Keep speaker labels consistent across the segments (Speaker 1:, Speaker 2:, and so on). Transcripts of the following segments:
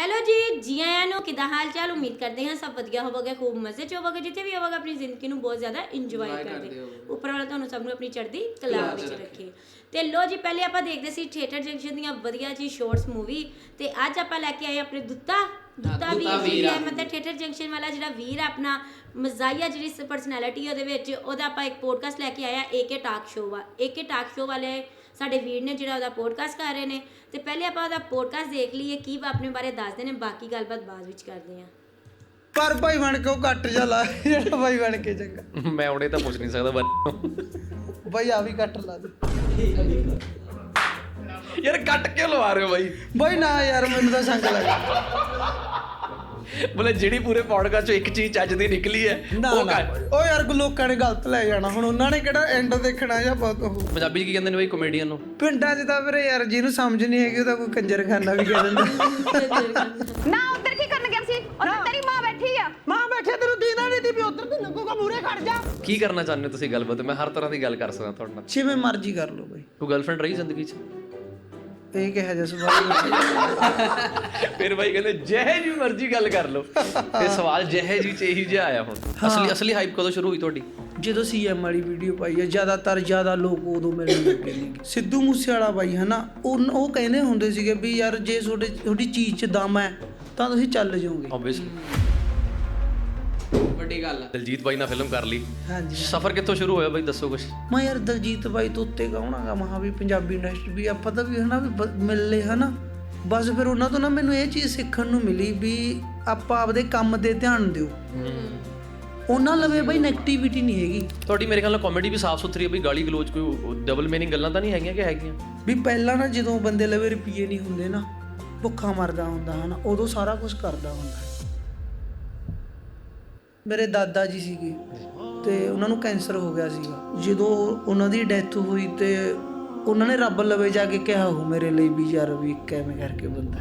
Speaker 1: Hello ਜੀ ਜੀ ਆਇਆਂ ਨੂੰ ਕਿਦਾਂ ਹਾਲ ਚਾਲ ਉਮੀਦ ਕਰਦੇ ਹਾਂ ਸਭ ਵਧੀਆ ਹੋਵੋਗੇ ਖੂਬ ਮਜ਼ੇ ਚ ਹੋਵੋਗੇ ਜਿੱਥੇ ਵੀ ਹੋਵੋਗੇ ਆਪਣੀ ਜ਼ਿੰਦਗੀ ਨੂੰ ਬਹੁਤ ਜ਼ਿਆਦਾ ਇੰਜੋਏ ਕਰਦੇ। ਉੱਪਰ ਵਾਲਾ ਤੁਹਾਨੂੰ ਸਭ ਨੂੰ ਆਪਣੀ ਚੜ੍ਹਦੀ ਕਲਾ ਵਿੱਚ
Speaker 2: ਰੱਖੇ।
Speaker 1: ਤੇ ਲੋ ਜੀ ਪਹਿਲੇ ਆਪਾਂ ਦੇਖਦੇ ਸੀ ਥੀਏਟਰ ਜੰਕਸ਼ਨ ਦੀਆਂ ਵਧੀਆ ਜੀ ਸ਼ਾਰਟਸ ਮੂਵੀ ਤੇ ਅੱਜ ਆਪਾਂ ਲੈ ਕੇ ਆਏ ਆਪਣੇ ਦੁੱਤਾ ਦੁੱਤਾ ਵੀਰ ਹੈ। ਮਤਲਬ ਥੀਏਟਰ ਜੰਕਸ਼ਨ ਵਾਲਾ ਜਿਹੜਾ ਵੀਰ ਆਪਣਾ ਮਜ਼ਾਈਆ ਜਿਹੜੀ ਪਰਸਨੈਲਿਟੀ ਉਹਦੇ ਵਿੱਚ ਉਹਦਾ ਆਪਾਂ ਇੱਕ ਪੋਡਕਾਸਟ ਲੈ ਕੇ ਆਇਆ ਏਕੇ ਟਾਕ ਸ਼ੋਅ ਵਾ ਏਕੇ ਟਾਕ ਸ਼ੋਅ ਵਾਲੇ ਸਾਡੇ ਵੀਰ ਨੇ ਜਿਹੜਾ ਉਹਦਾ ਪੋਡਕਾਸਟ ਕਰ ਰਹੇ ਨੇ ਤੇ ਪਹਿਲੇ ਆਪਾਂ ਉਹਦਾ ਪੋਡਕਾਸਟ ਦੇਖ ਲਈਏ ਕੀ ਆਪਣੇ ਬਾਰੇ ਦੱਸਦੇ ਨੇ ਬਾਕੀ ਗੱਲਬਾਤ ਬਾਅਦ ਵਿੱਚ ਕਰਦੇ ਹਾਂ।
Speaker 3: ਪਰ ਭਾਈ ਬਣ ਕੇ ਉਹ ਕੱਟ ਜਾ ਲਾ ਜਿਹੜਾ ਭਾਈ ਬਣ ਕੇ ਚੰਗਾ।
Speaker 4: ਮੈਂ ਉਹਨੇ ਤਾਂ ਪੁੱਛ ਨਹੀਂ ਸਕਦਾ ਪਰ
Speaker 3: ਭਾਈ ਆ ਵੀ ਕੱਟ ਲਾ ਦੇ।
Speaker 4: ਯਾਰ ਕੱਟ ਕਿਉਂ ਲਵਾ ਰਹੇ ਹੋ ਬਾਈ?
Speaker 3: ਭਾਈ ਨਾ ਯਾਰ ਮੈਨੂੰ ਤਾਂ ਸੰਗ ਲੱਗਾ
Speaker 4: ਬੋਲੇ ਜਿਹੜੀ ਪੂਰੇ ਪੌਡਕਾਸਟ ਚੋਂ ਇੱਕ ਚੀਜ਼ ਚੱਜ ਦੀ ਨਿਕਲੀ ਹੈ ਉਹ।
Speaker 3: ਉਹ ਯਾਰ ਲੋਕਾਂ ਨੇ ਗਲਤ ਲੈ ਜਾਣਾ ਹੁਣ ਉਹਨਾਂ ਨੇ ਕਿਹੜਾ ਐਂਡ ਦੇਖਣਾ ਜਾਂ ਬਹੁਤ ਉਹ?
Speaker 4: ਪੰਜਾਬੀ 'ਚ ਕੀ ਕਹਿੰਦੇ ਨੇ ਬਾਈ ਕਮੇਡੀਅਨ ਨੂੰ?
Speaker 3: ਪਿੰਡਾਂ 'ਚ ਤਾਂ ਵੀਰੇ ਯਾਰ ਜਿਹਨੂੰ ਸਮਝ ਨਹੀਂ ਹੈਗੀ ਉਹਦਾ ਕੋਈ ਕੰਜਰਖਾਨਾ ਵੀ ਕਹਿ ਦਿੰਦਾ।
Speaker 5: ਨਾ ਉੱਧਰ ਕੀ ਕਰਨ ਗਿਆ ਸੀ? ਉੱਧਰ ਤੇਰੀ ਮਾਂ ਬੈਠੀ ਆ।
Speaker 3: ਮਾਂ ਬੈਠੇ ਤੈਨੂੰ ਦੀਦਾ ਨਹੀਂ ਦੀ ਵੀ ਉਧਰ ਤੇ ਲੱਗੂਗਾ ਮੂਰੇ ਖੜ ਜਾ।
Speaker 4: ਕੀ ਕਰਨਾ ਚਾਹੁੰਦੇ ਤੁਸੀਂ ਗੱਲਬਾਤ? ਮੈਂ ਹਰ ਤਰ੍ਹਾਂ ਦੀ ਗੱਲ ਕਰ ਸਕਦਾ ਤੁਹਾਡੇ ਨਾਲ।
Speaker 3: ਜਿਵੇਂ ਮਰਜ਼ੀ ਕਰ ਲਓ ਭਾਈ
Speaker 4: ਕੋਈ ਗਰਲਫ੍ਰੈਂਡ ਰਹੀ ਜ਼ਿੰਦਗੀ 'ਚ?
Speaker 3: ਇਹ ਕਿਹਾ ਜਾ ਸਵਾਲ
Speaker 4: ਫਿਰ ਬਾਈ ਕਹਿੰਦੇ ਜਿਹੇ ਜੀ ਮਰਜ਼ੀ ਗੱਲ ਕਰ ਲਓ। ਇਹ ਸਵਾਲ ਜਿਹੇ ਜੀ ਚ ਇਹੀ ਜਿਹਾ ਆਇਆ ਹੁਣ। ਅਸਲੀ ਅਸਲੀ ਹਾਈਪ ਕਦੋਂ ਸ਼ੁਰੂ ਹੋਈ ਤੁਹਾਡੀ?
Speaker 3: ਜਦੋਂ ਸੀਐਮ ਵਾਲੀ ਵੀਡੀਓ ਪਾਈ ਹੈ ਜ਼ਿਆਦਾਤਰ ਜ਼ਿਆਦਾ ਲੋਕ ਉਦੋਂ ਲੱਗੇ ਨੇ ਸਿੱਧੂ ਮੂਸੇ ਵਾਲਾ ਬਾਈ ਹਨਾ? ਉਹ ਉਹ ਕਹਿੰਦੇ ਹੁੰਦੇ ਸੀਗੇ ਵੀ ਯਾਰ ਜੇ ਤੁਹਾਡੇ ਤੁਹਾਡੀ ਚੀਜ਼ 'ਚ ਦਮ ਹੈ ਤਾਂ ਤੁਸੀਂ ਚੱਲ ਜਾਓਗੇ।
Speaker 4: ਆਬਵੀਅਸਲੀ
Speaker 2: ਵੱਡੀ ਗੱਲ ਆ।
Speaker 4: ਦਲਜੀਤ ਬਾਈ ਨਾਲ ਫਿਲਮ ਕਰ ਲਈ।
Speaker 3: ਹਾਂਜੀ
Speaker 4: ਸਫ਼ਰ ਕਿੱਥੋਂ ਸ਼ੁਰੂ ਹੋਇਆ ਬਾਈ? ਦੱਸੋ ਕੁਝ
Speaker 3: ਮੈਂ ਯਾਰ ਦਲਜੀਤ ਬਾਈ ਤੋਂ ਉੱਤੇ ਗਾਉਣਾਗਾ ਮਹਾ ਵੀ ਪੰਜਾਬੀ ਇੰਡਸਟਰੀ ਵੀ ਆਪਾਂ ਤਾਂ ਵੀ ਹਨਾ ਵੀ ਬ- ਮਿਲ ਹਨਾ। ਬਸ ਫਿਰ ਉਹਨਾਂ ਤੋਂ ਨਾ ਮੈਨੂੰ ਇਹ ਚੀਜ਼ ਸਿੱਖਣ ਨੂੰ ਮਿਲੀ ਵੀ ਆਪਾਂ ਆਪਦੇ ਕੰਮ ਤੇ ਧਿਆਨ ਦਿਓ। ਉਹਨਾਂ ਲਵੇ ਬਈ ਨੈਗੇਟਿਵਿਟੀ ਨਹੀਂ ਹੈਗੀ।
Speaker 4: ਤੁਹਾਡੀ ਮੇਰੇ ਖਿਆਲ ਨਾਲ ਕਾਮੇਡੀ ਵੀ ਸਾਫ਼ ਸੁਥਰੀ ਹੈ ਬਈ ਗਾਲੀ ਗਲੋਚ ਕੋਈ ਡਬਲ ਮੀਨਿੰਗ ਗੱਲਾਂ ਤਾਂ ਨਹੀਂ ਹੈਗੀਆਂ ਕਿ ਹੈਗੀਆਂ?
Speaker 3: ਵੀ ਪਹਿਲਾਂ ਨਾ ਜਦੋਂ ਬੰਦੇ ਲਵੇ ਰੁਪਈਏ ਨਹੀਂ ਹੁੰਦੇ ਨਾ ਭੁੱਖਾ ਮਰਦਾ ਹੁੰਦਾ ਹਨਾ ਉਦੋਂ ਸਾਰਾ ਕੁਝ ਕਰਦਾ ਹੁੰਦਾ। ਮੇਰੇ ਦਾਦਾ ਜੀ ਸੀਗੇ ਤੇ ਉਹਨਾਂ ਨੂੰ ਕੈਂਸਰ ਹੋ ਗਿਆ ਸੀਗਾ। ਜਦੋਂ ਉਹਨਾਂ ਦੀ ਡੈਥ ਹੋਈ ਤੇ ਉਹਨਾਂ ਨੇ ਰੱਬ ਲਵੇ ਜਾ ਕੇ ਕਿਹਾ ਹੋ ਮੇਰੇ ਲਈ ਵੀ ਯਾਰ ਵੀ ਕਿਵੇਂ ਕਰਕੇ ਬੰਦਾ।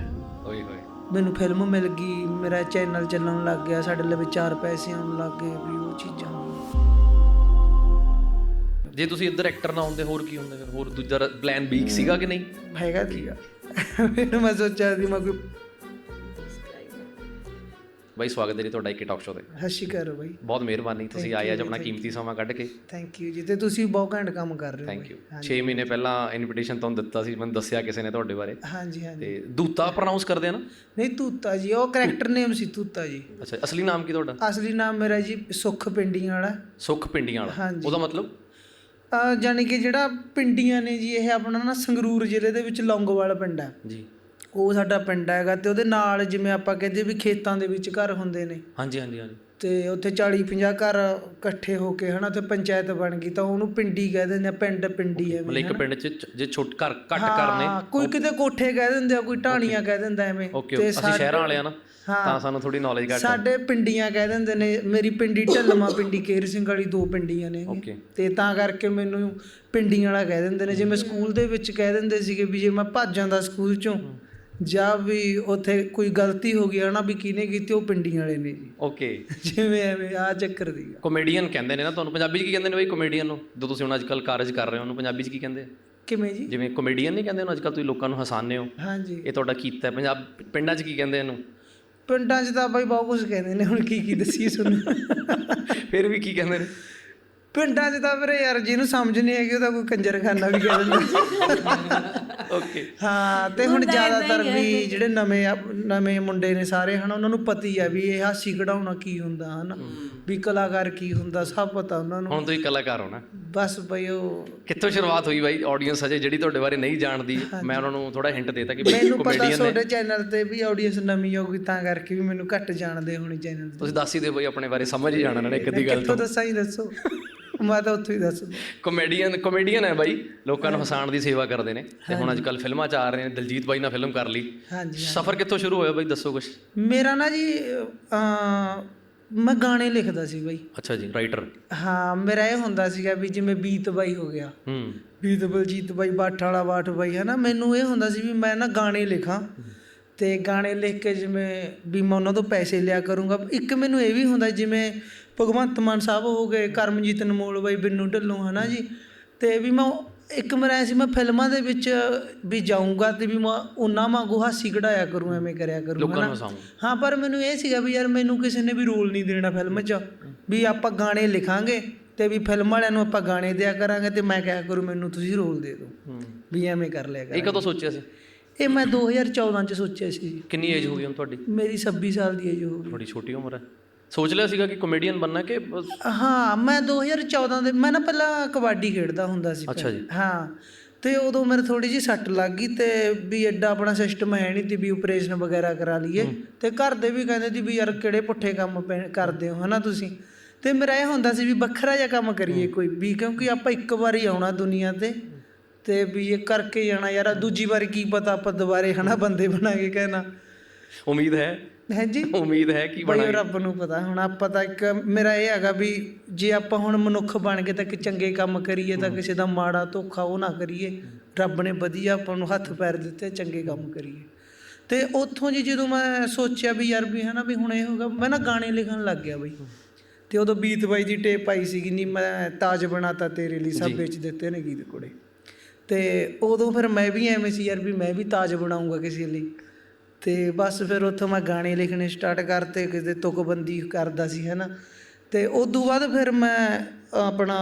Speaker 4: ਓਏ ਹੋਏ।
Speaker 3: ਮੈਨੂੰ ਫਿਲਮ ਮਿਲ ਗਈ ਮੇਰਾ ਚੈਨਲ ਚੱਲਣ ਲੱਗ ਗਿਆ ਸਾਡੇ ਲਵੇ ਚਾਰ ਪੈਸੇ ਆਉਣ ਲੱਗ ਗਏ ਵੀ ਉਹ ਚੀਜ਼ਾਂ
Speaker 4: ਜੇ ਤੁਸੀਂ ਇੱਧਰ ਐਕਟਰ ਨਾ ਹੁੰਦੇ ਹੋਰ ਕੀ ਹੁੰਦਾ ਫਿਰ? ਹੋਰ ਦੂਜਾ ਪਲਾਨ ਬੀ ਸੀਗਾ ਕਿ ਨਹੀਂ?
Speaker 3: ਹੈਗਾ ਸੀਗਾ ਮੈਨੂੰ ਮੈਂ ਸੋਚਿਆ ਸੀ ਮੈਂ ਕੋਈ
Speaker 4: ਬਾਈ ਸਵਾਗਤ ਹੈ ਜੀ ਤੁਹਾਡਾ ਇੱਕ ਟਾਕ ਸ਼ੋਅ ਤੇ।
Speaker 3: ਹੱਸੀ ਕਰੋ ਬਾਈ।
Speaker 4: ਬਹੁਤ ਮਿਹਰਬਾਨੀ ਤੁਸੀਂ ਆਏ ਅੱਜ ਆਪਣਾ ਕੀਮਤੀ ਸਮਾਂ ਕੱਢ ਕੇ।
Speaker 3: ਥੈਂਕ ਯੂ ਜੀ ਤੇ ਤੁਸੀਂ ਬਹੁਤ ਘੈਂਟ ਕੰਮ ਕਰ ਰਹੇ ਹੋ
Speaker 4: ਥੈਂਕ ਯੂ
Speaker 3: ਬਾਈ।
Speaker 4: 6 ਮਹੀਨੇ ਪਹਿਲਾਂ ਇਨਵੀਟੇਸ਼ਨ ਤੁਹਾਨੂੰ ਦਿੱਤਾ ਸੀ ਮੈਨੂੰ ਦੱਸਿਆ ਕਿਸੇ ਨੇ ਤੁਹਾਡੇ ਬਾਰੇ।
Speaker 3: ਹਾਂਜੀ ਹਾਂਜੀ।
Speaker 4: ਤੇ ਦੂਤਾ ਪ੍ਰੋਨਾਂਸ ਕਰਦੇ ਆ ਨਾ?
Speaker 3: ਨਹੀਂ ਤੂਤਾ ਜੀ ਉਹ ਕਰੈਕਟਰ ਨੇਮ ਸੀ ਤੂਤਾ ਜੀ।
Speaker 4: ਅੱਛਾ ਅਸਲੀ ਨਾਮ ਕੀ ਤੁਹਾਡਾ?
Speaker 3: ਅਸਲੀ ਨਾਮ ਮੇਰਾ ਜੀ ਸੁਖ ਪਿੰਡੀਆਂ ਵਾਲਾ।
Speaker 4: ਸੁਖ ਪਿੰਡੀਆਂ ਵਾਲਾ। ਉਹਦਾ ਮਤਲਬ?
Speaker 3: ਜਾਣੀ ਕਿ ਜਿਹੜਾ ਪਿੰਡੀਆਂ ਨੇ ਜੀ ਇਹ ਆਪਣਾ ਨਾ ਸੰਗਰੂਰ ਜ਼ਿਲ੍ਹੇ ਦੇ ਵਿੱਚ ਲੌਂਗੋਵਾਲ ਪਿੰਡ ਹੈ
Speaker 4: ਜੀ।
Speaker 3: ਉਹ ਸਾਡਾ ਪਿੰਡ ਹੈਗਾ ਤੇ ਉਹਦੇ ਨਾਲ ਜਿਵੇਂ ਆਪਾਂ ਕਹਿੰਦੇ ਵੀ ਖੇਤਾਂ ਦੇ ਵਿੱਚ ਘਰ ਹੁੰਦੇ ਨੇ।
Speaker 4: ਹਾਂਜੀ ਹਾਂਜੀ ਹਾਂਜੀ।
Speaker 3: ਤੇ ਉੱਥੇ 40 50 ਘਰ ਇਕੱਠੇ ਹੋ ਕੇ ਹਨਾ ਤੇ ਪੰਚਾਇਤ ਬਣ ਗਈ ਤਾਂ ਉਹਨੂੰ ਪਿੰਡੀ ਕਹਿ ਦਿੰਦੇ ਆ ਪਿੰਡ ਪਿੰਡੀ ਹੈ
Speaker 4: ਮਤਲਬ ਇੱਕ ਪਿੰਡ 'ਚ ਜੇ ਛੋਟ ਘਰ ਘੱਟ ਘਰ ਨੇ
Speaker 3: ਹਾਂ ਕੋਈ ਕਿਤੇ ਕੋਠੇ ਕਹਿ ਦਿੰਦੇ ਆ ਕੋਈ ਢਾਣੀਆਂ ਕਹਿ ਦਿੰਦਾ ਐਵੇਂ।
Speaker 4: ਓਕੇ ਅਸੀਂ ਸ਼ਹਿਰਾਂ ਵਾਲੇ ਆ ਨਾ। ਤਾਂ ਸਾਨੂੰ ਥੋੜੀ ਨੌਲੇਜ ਘੱਟ
Speaker 3: ਸਾਡੇ ਪਿੰਡੀਆਂ ਕਹਿ ਦਿੰਦੇ ਨੇ ਮੇਰੀ ਪਿੰਡੀ ਢੱਲਮਾ ਪਿੰਡੀ ਕੇਰ ਸਿੰਘ ਵਾਲੀ ਦੋ ਪਿੰਡੀਆਂ ਨੇ। ਤੇ ਤਾਂ ਕਰਕੇ ਮੈਨੂੰ ਪਿੰਡੀਆਂ ਵਾਲਾ ਕਹਿ ਦਿੰਦੇ ਨੇ ਜਿਵੇਂ ਸਕੂਲ ਦੇ ਵਿੱਚ ਕਹਿ ਦਿੰਦੇ ਸੀਗੇ ਵੀ ਜੇ ਮੈਂ ਭੱਜ ਜਾਂਦਾ ਸਕੂਲ ਚੋਂ ਜਾਂ ਵੀ ਉੱਥੇ ਕੋਈ ਗਲਤੀ ਹੋ ਗਈ ਹਨਾ ਵੀ ਕਿਹਨੇ ਕੀਤੀ ਉਹ ਪਿੰਡੀਆਂ ਵਾਲੇ ਨੇ ਜੀ।
Speaker 4: ਓਕੇ।
Speaker 3: ਜਿਵੇਂ ਐਵੇਂ ਆ ਚੱਕਰ ਦੀ
Speaker 4: ਕਮੇਡੀਅਨ ਕਹਿੰਦੇ ਨੇ ਨਾ ਤੁਹਾਨੂੰ ਪੰਜਾਬੀ 'ਚ ਕੀ ਕਹਿੰਦੇ ਨੇ ਬਈ ਕਮੇਡੀਅਨ ਨੂੰ? ਜੋ ਤੁਸੀਂ ਹੁਣ ਅੱਜਕੱਲ ਕਾਰਜ ਕਰ ਰਹੇ ਹੋ ਉਹਨੂੰ ਪੰਜਾਬੀ 'ਚ ਕੀ ਕਹਿੰਦੇ? ਆ?
Speaker 3: ਕਿਵੇਂ ਜੀ?
Speaker 4: ਜਿਵੇਂ ਕਮੇਡੀਅਨ ਨਹੀਂ ਕਹਿੰਦੇ ਉਹਨੂੰ ਅੱਜਕੱਲ ਤੁਸੀਂ ਲੋਕਾਂ ਨੂੰ ਹਸਾਉਂਦੇ ਹੋ।
Speaker 3: ਹਾਂਜੀ।
Speaker 4: ਇਹ ਤੁਹਾਡਾ ਕੀਤਾ ਹੈ। ਪੰਜਾਬ ਪਿੰਡਾਂ 'ਚ ਕੀ ਕਹਿੰਦੇ ਇਹਨੂੰ?
Speaker 3: ਪਿੰਡਾਂ 'ਚ ਤਾਂ ਬਾਈ ਬਹੁਤ ਕੁਝ ਕਹਿੰਦੇ ਨੇ ਹੁਣ ਕੀ ਕੀ ਦੱਸੀਏ ਸੁਣ
Speaker 4: ਫਿਰ ਵੀ ਕੀ ਕਹਿੰਦੇ ਨੇ?
Speaker 3: ਪਿੰਡਾਂ 'ਚ ਤਾਂ ਵੀਰੇ ਯਾਰ ਜਿਹਨੂੰ ਸਮਝ ਨਹੀਂ ਹੈਗੀ ਉਹਦਾ ਕੋਈ ਕੰਜਰਖਾਨਾ ਵੀ ਕਹਿ ਦਿੰਦਾ।
Speaker 4: ਓਕੇ।
Speaker 3: ਹਾਂ ਤੇ ਹੁਣ ਜ਼ਿਆਦਾਤਰ ਵੀ ਜਿਹੜੇ ਨਵੇਂ ਨਵੇਂ ਮੁੰਡੇ ਨੇ ਸਾਰੇ ਹਨ ਉਹਨਾਂ ਨੂੰ ਪਤੀ ਆ ਵੀ ਇਹ ਹਾਸੀ ਕਢਾਉਣਾ ਕੀ ਹੁੰਦਾ ਹਨ। ਵੀ ਕਲਾਕਾਰ ਕੀ ਹੁੰਦਾ ਸਭ ਪਤਾ ਉਹਨਾਂ ਨੂੰ।
Speaker 4: ਹੁਣ ਤੁਸੀਂ ਕਲਾਕਾਰ ਹੋ
Speaker 3: ਬਸ ਬਈ ਉਹ
Speaker 4: ਕਿੱਥੋਂ ਸ਼ੁਰੂਆਤ ਹੋਈ ਬਾਈ ਆਡੀਅנס ਅਜੇ ਜਿਹੜੀ ਤੁਹਾਡੇ ਬਾਰੇ ਨਹੀਂ ਜਾਣਦੀ? ਮੈਂ ਉਹਨਾਂ ਨੂੰ ਥੋੜਾ ਹਿੰਟ ਦੇਤਾ ਕਿ
Speaker 3: ਬਈ
Speaker 4: ਕਮੇਡੀਅਨ ਨੇ।
Speaker 3: ਤੁਹਾਡੇ ਚੈਨਲ ਤੇ ਵੀ ਆਡੀਅנס ਨਵੀਂ ਹੋਊਗੀ ਤਾਂ ਕਰਕੇ ਵੀ ਮੈਨੂੰ ਘੱਟ ਜਾਣਦੇ ਹੋਣੇ ਚੈਨਲ ਤੇ।
Speaker 4: ਤੁਸੀਂ ਦੱਸ ਹੀ ਦਿਓ ਬਈ ਆਪਣੇ ਬਾਰੇ ਸਮਝ ਹੀ ਜਾਣਾ ਨਾ ਇੱਕ ਦੀ ਗੱਲ ਤੋਂ।
Speaker 3: ਦੱਸਾਂ ਹੀ ਦੱਸੋ। ਮੈਂ ਤਾਂ ਉੱਥੇ ਹੀ ਦੱਸ
Speaker 4: ਕਮੇਡੀਅਨ ਕਮੇਡੀਅਨ ਹੈ ਬਾਈ। ਲੋਕਾਂ ਨੂੰ ਹਸਾਉਣ ਦੀ ਸੇਵਾ ਕਰਦੇ ਨੇ। ਤੇ ਹੁਣ ਅੱਜ ਕੱਲ ਫਿਲਮਾਂ ਚ ਆ ਰਹੇ ਨੇ ਦਲਜੀਤ ਬਾਈ ਨਾਲ ਫਿਲਮ ਕਰ ਲਈ।
Speaker 3: ਹਾਂਜੀ
Speaker 4: ਸਫ਼ਰ ਕਿੱਥੋਂ ਸ਼ੁਰੂ ਹੋਇਆ ਬਾਈ ਦੱਸੋ ਕੁਝ
Speaker 3: ਮੇਰਾ ਨਾ ਜੀ ਮੈਂ ਗਾਣੇ ਲਿਖਦਾ ਸੀ ਬਈ।
Speaker 4: ਅੱਛਾ ਜੀ ਰਾਈਟਰ
Speaker 3: ਹਾਂ ਮੇਰਾ ਇਹ ਹੁੰਦਾ ਸੀਗਾ ਵੀ ਜਿਵੇਂ ਬੀਤ ਬਾਈ ਹੋ ਗਿਆ।
Speaker 4: ਹੂੰ।
Speaker 3: ਬੀਤ ਬਲਜੀਤ ਬਾਈ ਬਾਠ ਵਾਲਾ ਬਾਠ ਬਾਈ ਹੈ ਨਾ ਮੈਨੂੰ ਇਹ ਹੁੰਦਾ ਸੀ ਵੀ ਮੈਂ ਨਾ ਗਾਣੇ ਲਿਖਾਂ ਤੇ ਗਾਣੇ ਲਿਖ ਕੇ ਜਿਵੇਂ ਵੀ ਮੈਂ ਉਹਨਾਂ ਤੋਂ ਪੈਸੇ ਲਿਆ ਕਰੂੰਗਾ। ਇੱਕ ਮੈਨੂੰ ਇਹ ਵੀ ਹੁੰਦਾ ਜਿਵੇਂ ਭਗਵੰਤ ਮਾਨ ਸਾਹਿਬ ਹੋ ਗਏ ਕਰਮਜੀਤ ਅਨਮੋਲ ਬਾਈ ਬਿੰਨੂ ਢੱਲੋਂ ਹਨਾ ਜੀ? ਤੇ ਵੀ ਮੈਂ ਇੱਕ ਮੇਰਾ ਐਂ ਸੀ ਮੈਂ ਫਿਲਮਾਂ ਦੇ ਵਿੱਚ ਵੀ ਜਾਊਂਗਾ ਤੇ ਵੀ ਮੈਂ ਉਹਨਾਂ ਵਾਂਗੂ ਹਾਸੀ ਕਢਾਇਆ ਕਰੂੰ ਐਵੇਂ ਕਰਿਆ ਕਰੂੰ
Speaker 4: ਲੋਕਾਂ ਨੂੰ।
Speaker 3: ਹਾਂ ਪਰ ਮੈਨੂੰ ਇਹ ਸੀਗਾ ਵੀ ਯਾਰ ਮੈਨੂੰ ਕਿਸੇ ਨੇ ਵੀ ਰੋਲ ਨਹੀਂ ਦੇਣਾ ਫਿਲਮ 'ਚ ਵੀ ਆਪਾਂ ਗਾਣੇ ਲਿਖਾਂਗੇ ਤੇ ਵੀ ਫਿਲਮ ਵਾਲਿਆਂ ਨੂੰ ਆਪਾਂ ਗਾਣੇ ਦਿਆ ਕਰਾਂਗੇ ਤੇ ਮੈਂ ਕਿਹਾ ਕਰੂੰ ਮੈਨੂੰ ਤੁਸੀਂ ਰੋਲ ਦੇ ਦਿਓ। ਵੀ ਐਵੇਂ ਕਰ ਲਿਆ
Speaker 4: ਇਹ
Speaker 3: ਕਰ
Speaker 4: ਕਦੋਂ ਸੋਚਿਆ ਸੀ?
Speaker 3: ਇਹ ਮੈਂ 2014 ਚ ਸੋਚਿਆ ਸੀ।
Speaker 4: ਕਿੰਨੀ ਏਜ ਹੋ ਗਈ ਹੁਣ ਤੁਹਾਡੀ?
Speaker 3: ਮੇਰੀ 26 ਸਾਲ ਦੀ ਏਜ ਹੋ ਗਈ।
Speaker 4: ਬੜੀ ਛੋਟੀ ਉਮਰ ਹੈ? ਸੋਚ ਲਿਆ ਸੀਗਾ ਕਿ ਕਮੇਡੀਅਨ ਬਣਨਾ ਕਿ
Speaker 3: ਹਾਂ ਮੈਂ 2014 ਦੇ ਮੈਂ ਨਾ ਪਹਿਲਾਂ ਕਬੱਡੀ ਖੇਡਦਾ ਹੁੰਦਾ ਸੀ
Speaker 4: ਅੱਛਾ ਜੀ।
Speaker 3: ਹਾਂ ਤੇ ਉਦੋਂ ਮੇਰੇ ਥੋੜੀ ਜਿਹੀ ਸੱਟ ਲੱਗ ਗਈ ਤੇ ਵੀ ਐਡਾ ਆਪਣਾ ਸਿਸਟਮ ਹੈ ਨਹੀਂ ਤੇ ਵੀ ਆਪਰੇਸ਼ਨ ਵਗੈਰਾ ਕਰਾ ਲਈਏ। ਤੇ ਘਰ ਦੇ ਵੀ ਕਹਿੰਦੇ ਸੀ ਵੀ ਯਾਰ ਕਿਹੜੇ ਪੁੱਠੇ ਕੰਮ ਕਰਦੇ ਹੋ ਹਨਾ ਤੁਸੀਂ? ਤੇ ਮੇਰਾ ਇਹ ਹੁੰਦਾ ਸੀ ਵੀ ਵੱਖਰਾ ਜਿਹਾ ਕੰਮ ਕਰੀਏ ਕੋਈ ਵੀ ਕਿਉਂਕਿ ਆਪਾਂ ਇੱਕ ਵਾਰੀ ਆਉਣਾ ਦੁਨੀਆ ਤੇ ਤੇ ਵੀ ਇਹ ਕਰਕੇ ਜਾਣਾ ਯਾਰ ਦੂਜੀ ਵਾਰੀ ਕੀ ਪਤਾ ਆਪਾਂ ਦੁਬਾਰੇ ਹਨਾ ਬੰਦੇ ਬਣਾ ਕੇ ਕਹਿਣਾ।
Speaker 4: ਉਮੀਦ ਹੈ।
Speaker 3: ਹੈ ਜੀ।
Speaker 4: ਉਮੀਦ ਹੈ ਕਿ
Speaker 3: ਬਈ
Speaker 4: ਬਣਾਂਗੇ
Speaker 3: ਰੱਬ ਨੂੰ ਪਤਾ ਹੁਣ ਆਪਾਂ ਤਾਂ ਇੱਕ ਮੇਰਾ ਇਹ ਹੈਗਾ ਵੀ ਜੇ ਆਪਾਂ ਹੁਣ ਮਨੁੱਖ ਬਣ ਕੇ ਤਾਂ ਕਿ ਚੰਗੇ ਕੰਮ ਕਰੀਏ ਤਾਂ ਕਿਸੇ ਦਾ ਮਾੜਾ ਧੋਖਾ ਉਹ ਨਾ ਕਰੀਏ। ਰੱਬ ਨੇ ਵਧੀਆ ਆਪਾਂ ਨੂੰ ਹੱਥ ਪੈਰ ਦਿੱਤੇ ਚੰਗੇ ਕੰਮ ਕਰੀਏ। ਤੇ ਉੱਥੋਂ ਜੀ ਜਦੋਂ ਮੈਂ ਸੋਚਿਆ ਵੀ ਯਾਰ ਵੀ ਹਨਾ ਵੀ ਹੁਣ ਇਹ ਹੋਗਾ ਮੈਂ ਨਾ ਗਾਣੇ ਲਿਖਣ ਲੱਗ ਗਿਆ ਬਈ। ਤੇ ਉਦੋਂ ਬੀਤ ਬਾਈ ਦੀ ਟੇਪ ਆਈ ਸੀਗੀ ਨਹੀਂ ਮੈਂ ਤਾਜ ਬਣਾਤਾ ਤੇਰੇ ਲਈ ਸਭ ਵੇਚ ਦਿੱਤੇ ਨੇ ਗੀਤ ਕੁੜੇ। ਤੇ ਉਦੋਂ ਫਿਰ ਮੈਂ ਵੀ ਐਵੇਂ ਸੀ ਯਾਰ ਵੀ ਮੈਂ ਵੀ ਤਾਜ ਬਣਾਉਂਗਾ ਕਿਸੇ ਲਈ। ਅਤੇ ਬਸ ਫਿਰ ਉੱਥੋਂ ਮੈਂ ਗਾਣੇ ਲਿਖਣੇ ਸਟਾਰਟ ਕਰਤੇ ਕਿਤੇ ਤੁਕਬੰਦੀ ਕਰਦਾ ਸੀ, ਹੈਨਾ। ਤੇ ਉਸ ਤੋਂ ਬਾਅਦ ਫਿਰ ਮੈਂ ਆਪਣਾ,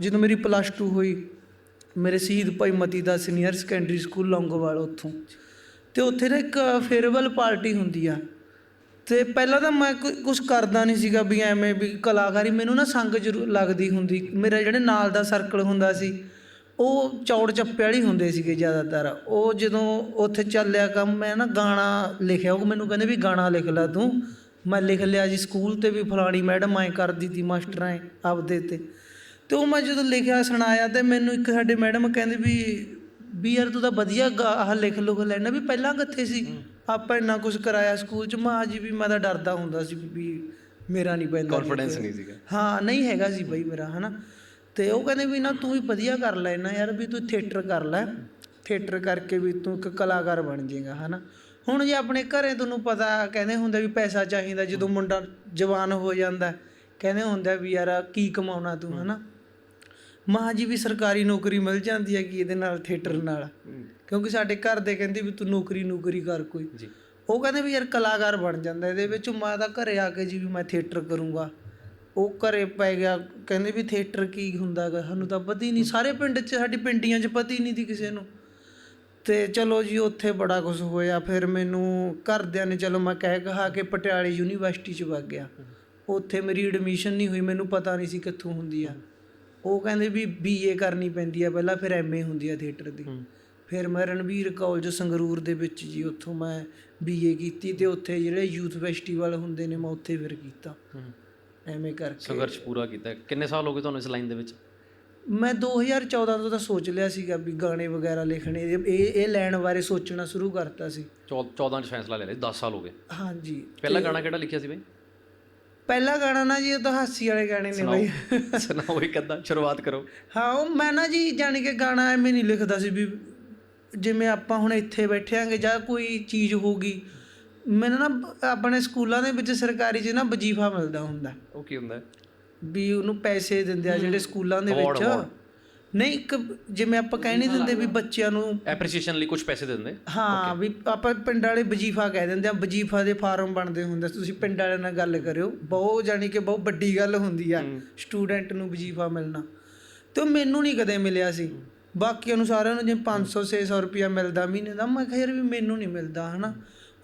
Speaker 3: ਜਦੋਂ ਮੇਰੀ ਪਲੱਸ ਟੂ ਹੋਈ, ਮੇਰੇ ਸ਼ਹੀਦ ਭਾਈ ਮਤੀ ਦਾ ਸੀਨੀਅਰ ਸੈਕੰਡਰੀ ਸਕੂਲ ਲੌਂਗੋਵਾਲ ਉੱਥੋਂ। ਤੇ ਉੱਥੇ ਨਾ ਇੱਕ ਫੇਅਰਵੈਲ ਪਾਰਟੀ ਹੁੰਦੀ ਆ। ਤੇ ਪਹਿਲਾਂ ਤਾਂ ਮੈਂ ਕੁਝ ਕਰਦਾ ਨਹੀਂ ਸੀਗਾ ਵੀ ਐਵੇਂ ਵੀ ਕਲਾਕਾਰੀ, ਮੈਨੂੰ ਨਾ ਸੰਗ ਜ਼ਰੂਰ ਲੱਗਦੀ ਹੁੰਦੀ। ਮੇਰਾ ਜਿਹੜੇ ਨਾਲ ਦਾ ਸਰਕਲ ਹੁੰਦਾ ਸੀ ਉਹ ਚੌੜ ਚੱਪੇ ਵਾਲੀ ਹੁੰਦੇ ਸੀਗੇ ਜ਼ਿਆਦਾਤਰ। ਉਹ ਜਦੋਂ ਉੱਥੇ ਚੱਲਿਆ ਕੰਮ ਮੈਂ ਨਾ ਗਾਣਾ ਲਿਖਿਆ। ਉਹ ਮੈਨੂੰ ਕਹਿੰਦੇ ਵੀ ਗਾਣਾ ਲਿਖ ਲੈ ਤੂੰ। ਮੈਂ ਲਿਖ ਲਿਆ ਜੀ ਸਕੂਲ ਤੇ ਵੀ ਫਲਾਣੀ ਮੈਡਮ ਐ ਕਰਦੀ ਤੀ ਮਾਸਟਰਾਂ ਐ ਆਪਦੇ ਤੇ। ਤੇ ਉਹ ਮੈਂ ਜਦੋਂ ਲਿਖਿਆ ਸੁਣਾਇਆ ਤੇ ਮੈਨੂੰ ਇੱਕ ਸਾਡੇ ਮੈਡਮ ਕਹਿੰਦੇ ਵੀ ਵੀ ਯਾਰ ਤੂੰ ਤਾਂ ਵਧੀਆ ਗਾ- ਆਹ ਲਿਖ ਲੁਖ ਲੈਣਾ। ਵੀ ਪਹਿਲਾਂ ਕਿੱਥੇ ਸੀ? ਆਪਾਂ ਇੰਨਾ ਕੁਝ ਕਰਾਇਆ ਸਕੂਲ ਚ। ਮਾਂ ਜੀ ਵੀ ਮੈਂ ਤਾਂ ਡਰਦਾ ਹੁੰਦਾ ਸੀ ਵੀ ਮੇਰਾ ਨਹੀਂ ਪੈਂਦਾ
Speaker 4: Confidence ਨਹੀਂ ਸੀਗਾ।
Speaker 3: ਹਾਂ ਨਹੀਂ ਹੈਗਾ ਸੀ ਬਈ ਮੇਰਾ ਹਨਾ। ਤੇ ਉਹ ਕਹਿੰਦੇ ਵੀ ਨਾ ਤੂੰ ਵੀ ਵਧੀਆ ਕਰ ਲੈ ਨਾ ਯਾਰ ਵੀ ਤੂੰ ਥੀਏਟਰ ਕਰ ਲੈ। ਥੀਏਟਰ ਕਰਕੇ ਵੀ ਤੂੰ ਇੱਕ ਕਲਾਕਾਰ ਬਣ ਜਾਏਗਾ ਹਨਾ। ਹੁਣ ਜੇ ਆਪਣੇ ਘਰੇ ਤੁਹਾਨੂੰ ਪਤਾ ਕਹਿੰਦੇ ਹੁੰਦੇ ਵੀ ਪੈਸਾ ਚਾਹੀਦਾ ਜਦੋਂ ਮੁੰਡਾ ਜਵਾਨ ਹੋ ਜਾਂਦਾ ਕਹਿੰਦੇ ਹੁੰਦਾ ਵੀ ਯਾਰ ਕੀ ਕਮਾਉਣਾ ਤੂੰ ਹਨਾ। ਮਾਂ ਜੀ ਵੀ ਸਰਕਾਰੀ ਨੌਕਰੀ ਮਿਲ ਜਾਂਦੀ ਹੈ ਕਿ ਇਹਦੇ ਨਾਲ ਥੀਏਟਰ ਨਾਲ। ਕਿਉਂਕਿ ਸਾਡੇ ਘਰ ਦੇ ਕਹਿੰਦੇ ਵੀ ਤੂੰ ਨੌਕਰੀ ਨੌਕਰੀ ਕਰ ਕੋਈ। ਉਹ ਕਹਿੰਦੇ ਵੀ ਯਾਰ ਕਲਾਕਾਰ ਬਣ ਜਾਂਦਾ ਇਹਦੇ ਵਿੱਚ ਮੈਂ ਤਾਂ ਘਰੇ ਆ ਕੇ ਜੀ ਵੀ ਮੈਂ ਥੀਏਟਰ ਕਰੂੰਗਾ। ਉਹ ਘਰੇ ਪੈ ਗਿਆ ਕਹਿੰਦੇ ਵੀ ਥੀਏਟਰ ਕੀ ਹੁੰਦਾ ਗਾ ਸਾਨੂੰ ਤਾਂ ਪਤਾ ਹੀ ਨਹੀਂ ਸਾਰੇ ਪਿੰਡ 'ਚ ਸਾਡੀ ਪਿੰਡੀਆਂ 'ਚ ਪਤਾ ਹੀ ਨਹੀਂ ਸੀ ਕਿਸੇ ਨੂੰ। ਤੇ ਚਲੋ ਜੀ ਉੱਥੇ ਬੜਾ ਕੁਝ ਹੋਇਆ ਫਿਰ ਮੈਨੂੰ ਘਰਦਿਆਂ ਨੇ ਚਲੋ ਮੈਂ ਕਹਿ ਕਹਾ ਕੇ ਪਟਿਆਲੇ ਯੂਨੀਵਰਸਿਟੀ 'ਚ ਵਗ ਗਿਆ। ਉੱਥੇ ਮੇਰੀ ਐਡਮਿਸ਼ਨ ਨਹੀਂ ਹੋਈ ਮੈਨੂੰ ਪਤਾ ਨਹੀਂ ਸੀ ਕਿੱਥੋਂ ਹੁੰਦੀ ਆ। ਉਹ ਕਹਿੰਦੇ ਵੀ ਬੀਏ ਕਰਨੀ ਪੈਂਦੀ ਆ ਪਹਿਲਾਂ ਫਿਰ ਐਮਏ ਹੁੰਦੀ ਆ ਥੀਏਟਰ ਦੀ। ਫਿਰ ਮੈਂ ਰਣਵੀਰ ਕਾਲਜ ਸੰਗਰੂਰ ਦੇ ਵਿੱਚ ਜੀ ਉੱਥੋਂ ਮੈਂ ਬੀਏ ਕੀਤੀ ਤੇ ਉੱਥੇ ਜਿਹੜੇ ਯੂਥ ਫੈਸਟੀਵਲ ਹੁੰਦੇ ਨੇ ਮੈਂ ਉੱਥੇ ਫਿਰ ਕੀਤਾ। ਐਵੇਂ ਕਰਕੇ।
Speaker 4: ਸੰਘਰਸ਼ ਪੂਰਾ ਕੀਤਾ। ਕਿੰਨੇ ਸਾਲ ਹੋ ਗਏ ਤੁਹਾਨੂੰ ਇਸ ਲਾਈਨ ਦੇ ਵਿੱਚ?
Speaker 3: ਮੈਂ 2014 ਤੋਂ ਤਾਂ ਸੋਚ ਲਿਆ ਸੀਗਾ ਵੀ ਗਾਣੇ ਵਗੈਰਾ ਲਿਖਣੇ। ਇਹ ਇਹ ਲੈਣ ਬਾਰੇ ਸੋਚਣਾ ਸ਼ੁਰੂ ਕਰਤਾ ਸੀ।
Speaker 4: 14 ਚ ਫੈਸਲਾ ਲੈ ਲਿਆ 10 ਸਾਲ ਹੋ ਗਏ।
Speaker 3: ਹਾਂਜੀ।
Speaker 4: ਪਹਿਲਾ ਗਾਣਾ ਕਿਹੜਾ ਲਿਖਿਆ ਸੀ ਬਈ?
Speaker 3: ਪਹਿਲਾ ਗਾਣਾ ਨਾ ਜੀ ਉਹ ਤਾਂ ਹਾਸੀ ਵਾਲੇ ਗਾਣੇ ਨੇ ਬਾਈ।
Speaker 4: ਸੁਣਾਓ ਇੱਕ ਅੱਧਾ ਸ਼ੁਰੂਆਤ ਕਰੋ।
Speaker 3: ਹਾਂ ਉਹ ਮੈਂ ਨਾ ਜੀ ਜਾਣੀ ਕਿ ਗਾਣਾ ਐਵੇਂ ਨਹੀਂ ਲਿਖਦਾ ਸੀ ਵੀ ਜਿਵੇਂ ਆਪਾਂ ਹੁਣ ਇੱਥੇ ਬੈਠਿਆਂਗੇ ਜਾਂ ਕੋਈ ਚੀਜ਼ ਹੋਊਗੀ ਮੈਨੂੰ ਨਾ ਆਪਣੇ ਸਕੂਲਾਂ ਦੇ ਵਿੱਚ ਸਰਕਾਰੀ 'ਚ ਨਾ ਵਜੀਫਾ ਮਿਲਦਾ ਹੁੰਦਾ।
Speaker 4: ਉਹ ਕੀ ਹੁੰਦਾ?
Speaker 3: ਵੀ ਉਹਨੂੰ ਪੈਸੇ ਦਿੰਦੇ ਆ ਜਿਹੜੇ ਸਕੂਲਾਂ ਦੇ ਵਿੱਚ. ਨਹੀਂ ਇੱਕ ਜਿਵੇਂ ਆਪਾਂ ਕਹਿ ਨਹੀਂ ਦਿੰਦੇ ਵੀ ਬੱਚਿਆਂ ਨੂੰ
Speaker 4: ਐਪਰੀਸੀਏਸ਼ਨ ਲਈ ਕੁਝ ਪੈਸੇ ਦਿੰਦੇ?
Speaker 3: ਹਾਂ ਵੀ ਆਪਾਂ ਪਿੰਡ ਵਾਲੇ ਵਜੀਫਾ ਕਹਿ ਦਿੰਦੇ ਆ। ਵਜੀਫਾ ਦੇ ਫਾਰਮ ਬਣਦੇ ਹੁੰਦੇ ਤੁਸੀਂ ਪਿੰਡ ਵਾਲਿਆਂ ਨਾਲ ਗੱਲ ਕਰਿਓ। ਬਹੁਤ ਜਾਣੀ ਕਿ ਬਹੁਤ ਵੱਡੀ ਗੱਲ ਹੁੰਦੀ ਆ ਸਟੂਡੈਂਟ ਨੂੰ ਵਜੀਫਾ ਮਿਲਣਾ। ਤੇ ਮੈਨੂੰ ਨਹੀਂ ਕਦੇ ਮਿਲਿਆ ਸੀ। ਬਾਕੀਆਂ ਨੂੰ ਸਾਰਿਆਂ ਨੂੰ ਜਿਵੇਂ 500 600 ਰੁਪਇਆ ਮਿਲਦਾ ਮਹੀਨੇ ਦਾ। ਮੈਂ ਕਿਹਾ ਯਾਰ ਵੀ ਮੈਨੂੰ ਨਹੀਂ ਮਿਲਦਾ ਹਨਾ?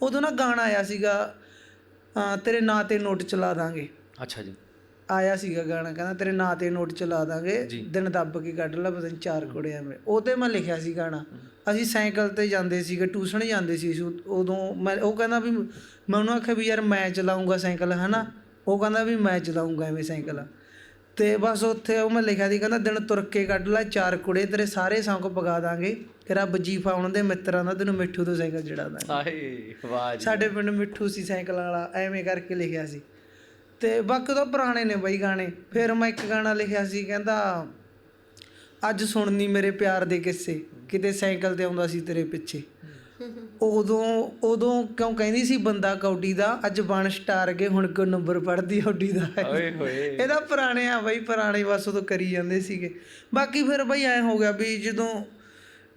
Speaker 3: ਉਦੋਂ ਨਾ ਗਾਣਾ ਆਇਆ ਸੀਗਾ ਤੇਰੇ ਨਾਂ ਤੇ ਨੋਟ ਚਲਾ ਦਾਂਗੇ।
Speaker 4: ਅੱਛਾ ਜੀ।
Speaker 3: ਆਇਆ ਸੀਗਾ ਗਾਣਾ ਕਹਿੰਦਾ ਤੇਰੇ ਨਾਂ ਤੇ ਨੋਟ ਚਲਾ ਦਾਂਗੇ ਦਿਨ ਦੱਬ ਕੇ ਕੱਢ ਲੈ ਪਤਾ ਨੀ ਚਾਰ ਕੁੜੇ ਐਵੇਂ ਉਹ ਤੇ ਮੈਂ ਲਿਖਿਆ ਸੀ ਗਾਣਾ। ਅਸੀਂ ਸਾਈਕਲ ਤੇ ਜਾਂਦੇ ਸੀਗੇ ਟਿਊਸ਼ਨ ਜਾਂਦੇ ਸੀ ਉਦੋਂ ਮੈਂ ਉਹ ਕਹਿੰਦਾ ਵੀ ਮੈਂ ਉਹਨੂੰ ਆਖਿਆ ਵੀ ਯਾਰ ਮੈਂ ਚਲਾਉਂਗਾ ਸਾਈਕਲ ਹਨਾ? ਉਹ ਕਹਿੰਦਾ ਵੀ ਮੈਂ ਚਲਾਉਂਗਾ ਐਵੇਂ ਸਾਈਕਲ। ਤੇ ਬਸ ਉੱਥੇ ਉਹ ਮੈਂ ਲਿਖਿਆ ਸੀ ਕਹਿੰਦਾ ਦਿਨ ਤੁਰ ਕੇ ਕੱਢ ਲੈ ਚਾਰ ਕੁੜੇ ਤੇਰੇ ਸਾਰੇ ਸੌਂਕ ਪਗਾ ਦਾਂਗੇ। ਤੇਰਾ ਵਜੀਫਾ ਉਹਨਾਂ ਦੇ ਮਿੱਤਰਾਂ ਦਾ ਤੈਨੂੰ ਮਿੱਠੂ ਤੋਂ ਸਾਈਕਲ ਚੜਾ ਦਾਂਗੇ।
Speaker 4: ਆਏ ਵਾਹ ਜੀ।
Speaker 3: ਸਾਡੇ ਪਿੰਡ ਮਿੱਠੂ ਸੀ ਸਾਈਕਲ ਵਾਲਾ ਐਵੇਂ ਕਰਕੇ ਲਿਖਿਆ ਸੀ। ਤੇ ਬਾਕੀ ਤਾਂ ਪੁਰਾਣੇ ਨੇ ਬਈ ਗਾਣੇ। ਫਿਰ ਮੈਂ ਇੱਕ ਗਾਣਾ ਲਿਖਿਆ ਸੀ ਕਹਿੰਦਾ ਅੱਜ ਸੁਣਨੀ ਮੇਰੇ ਪਿਆਰ ਦੇ ਕਿੱਸੇ ਕਿਤੇ ਸਾਈਕਲ ਤੇ ਆਉਂਦਾ ਸੀ ਤੇਰੇ ਪਿੱਛੇ। ਉਦੋਂ ਉਦੋਂ ਕਿਉਂ ਕਹਿੰਦੀ ਸੀ ਬੰਦਾ ਕੌਡੀ ਦਾ? ਅੱਜ ਬਣ ਸਟਾਰ ਗਏ ਹੁਣ ਕੋ ਨੰਬਰ ਪੜਦੀ ਔਡੀ ਦਾ।
Speaker 4: ਓਏ ਹੋਏ।
Speaker 3: ਇਹਦਾ ਪੁਰਾਣੇ ਆ ਬਈ ਪੁਰਾਣੇ ਬਸ ਉਦੋਂ ਕਰੀ ਜਾਂਦੇ ਸੀਗੇ। ਬਾਕੀ ਫਿਰ ਬਈ ਐ ਹੋ ਗਿਆ ਵੀ ਜਦੋਂ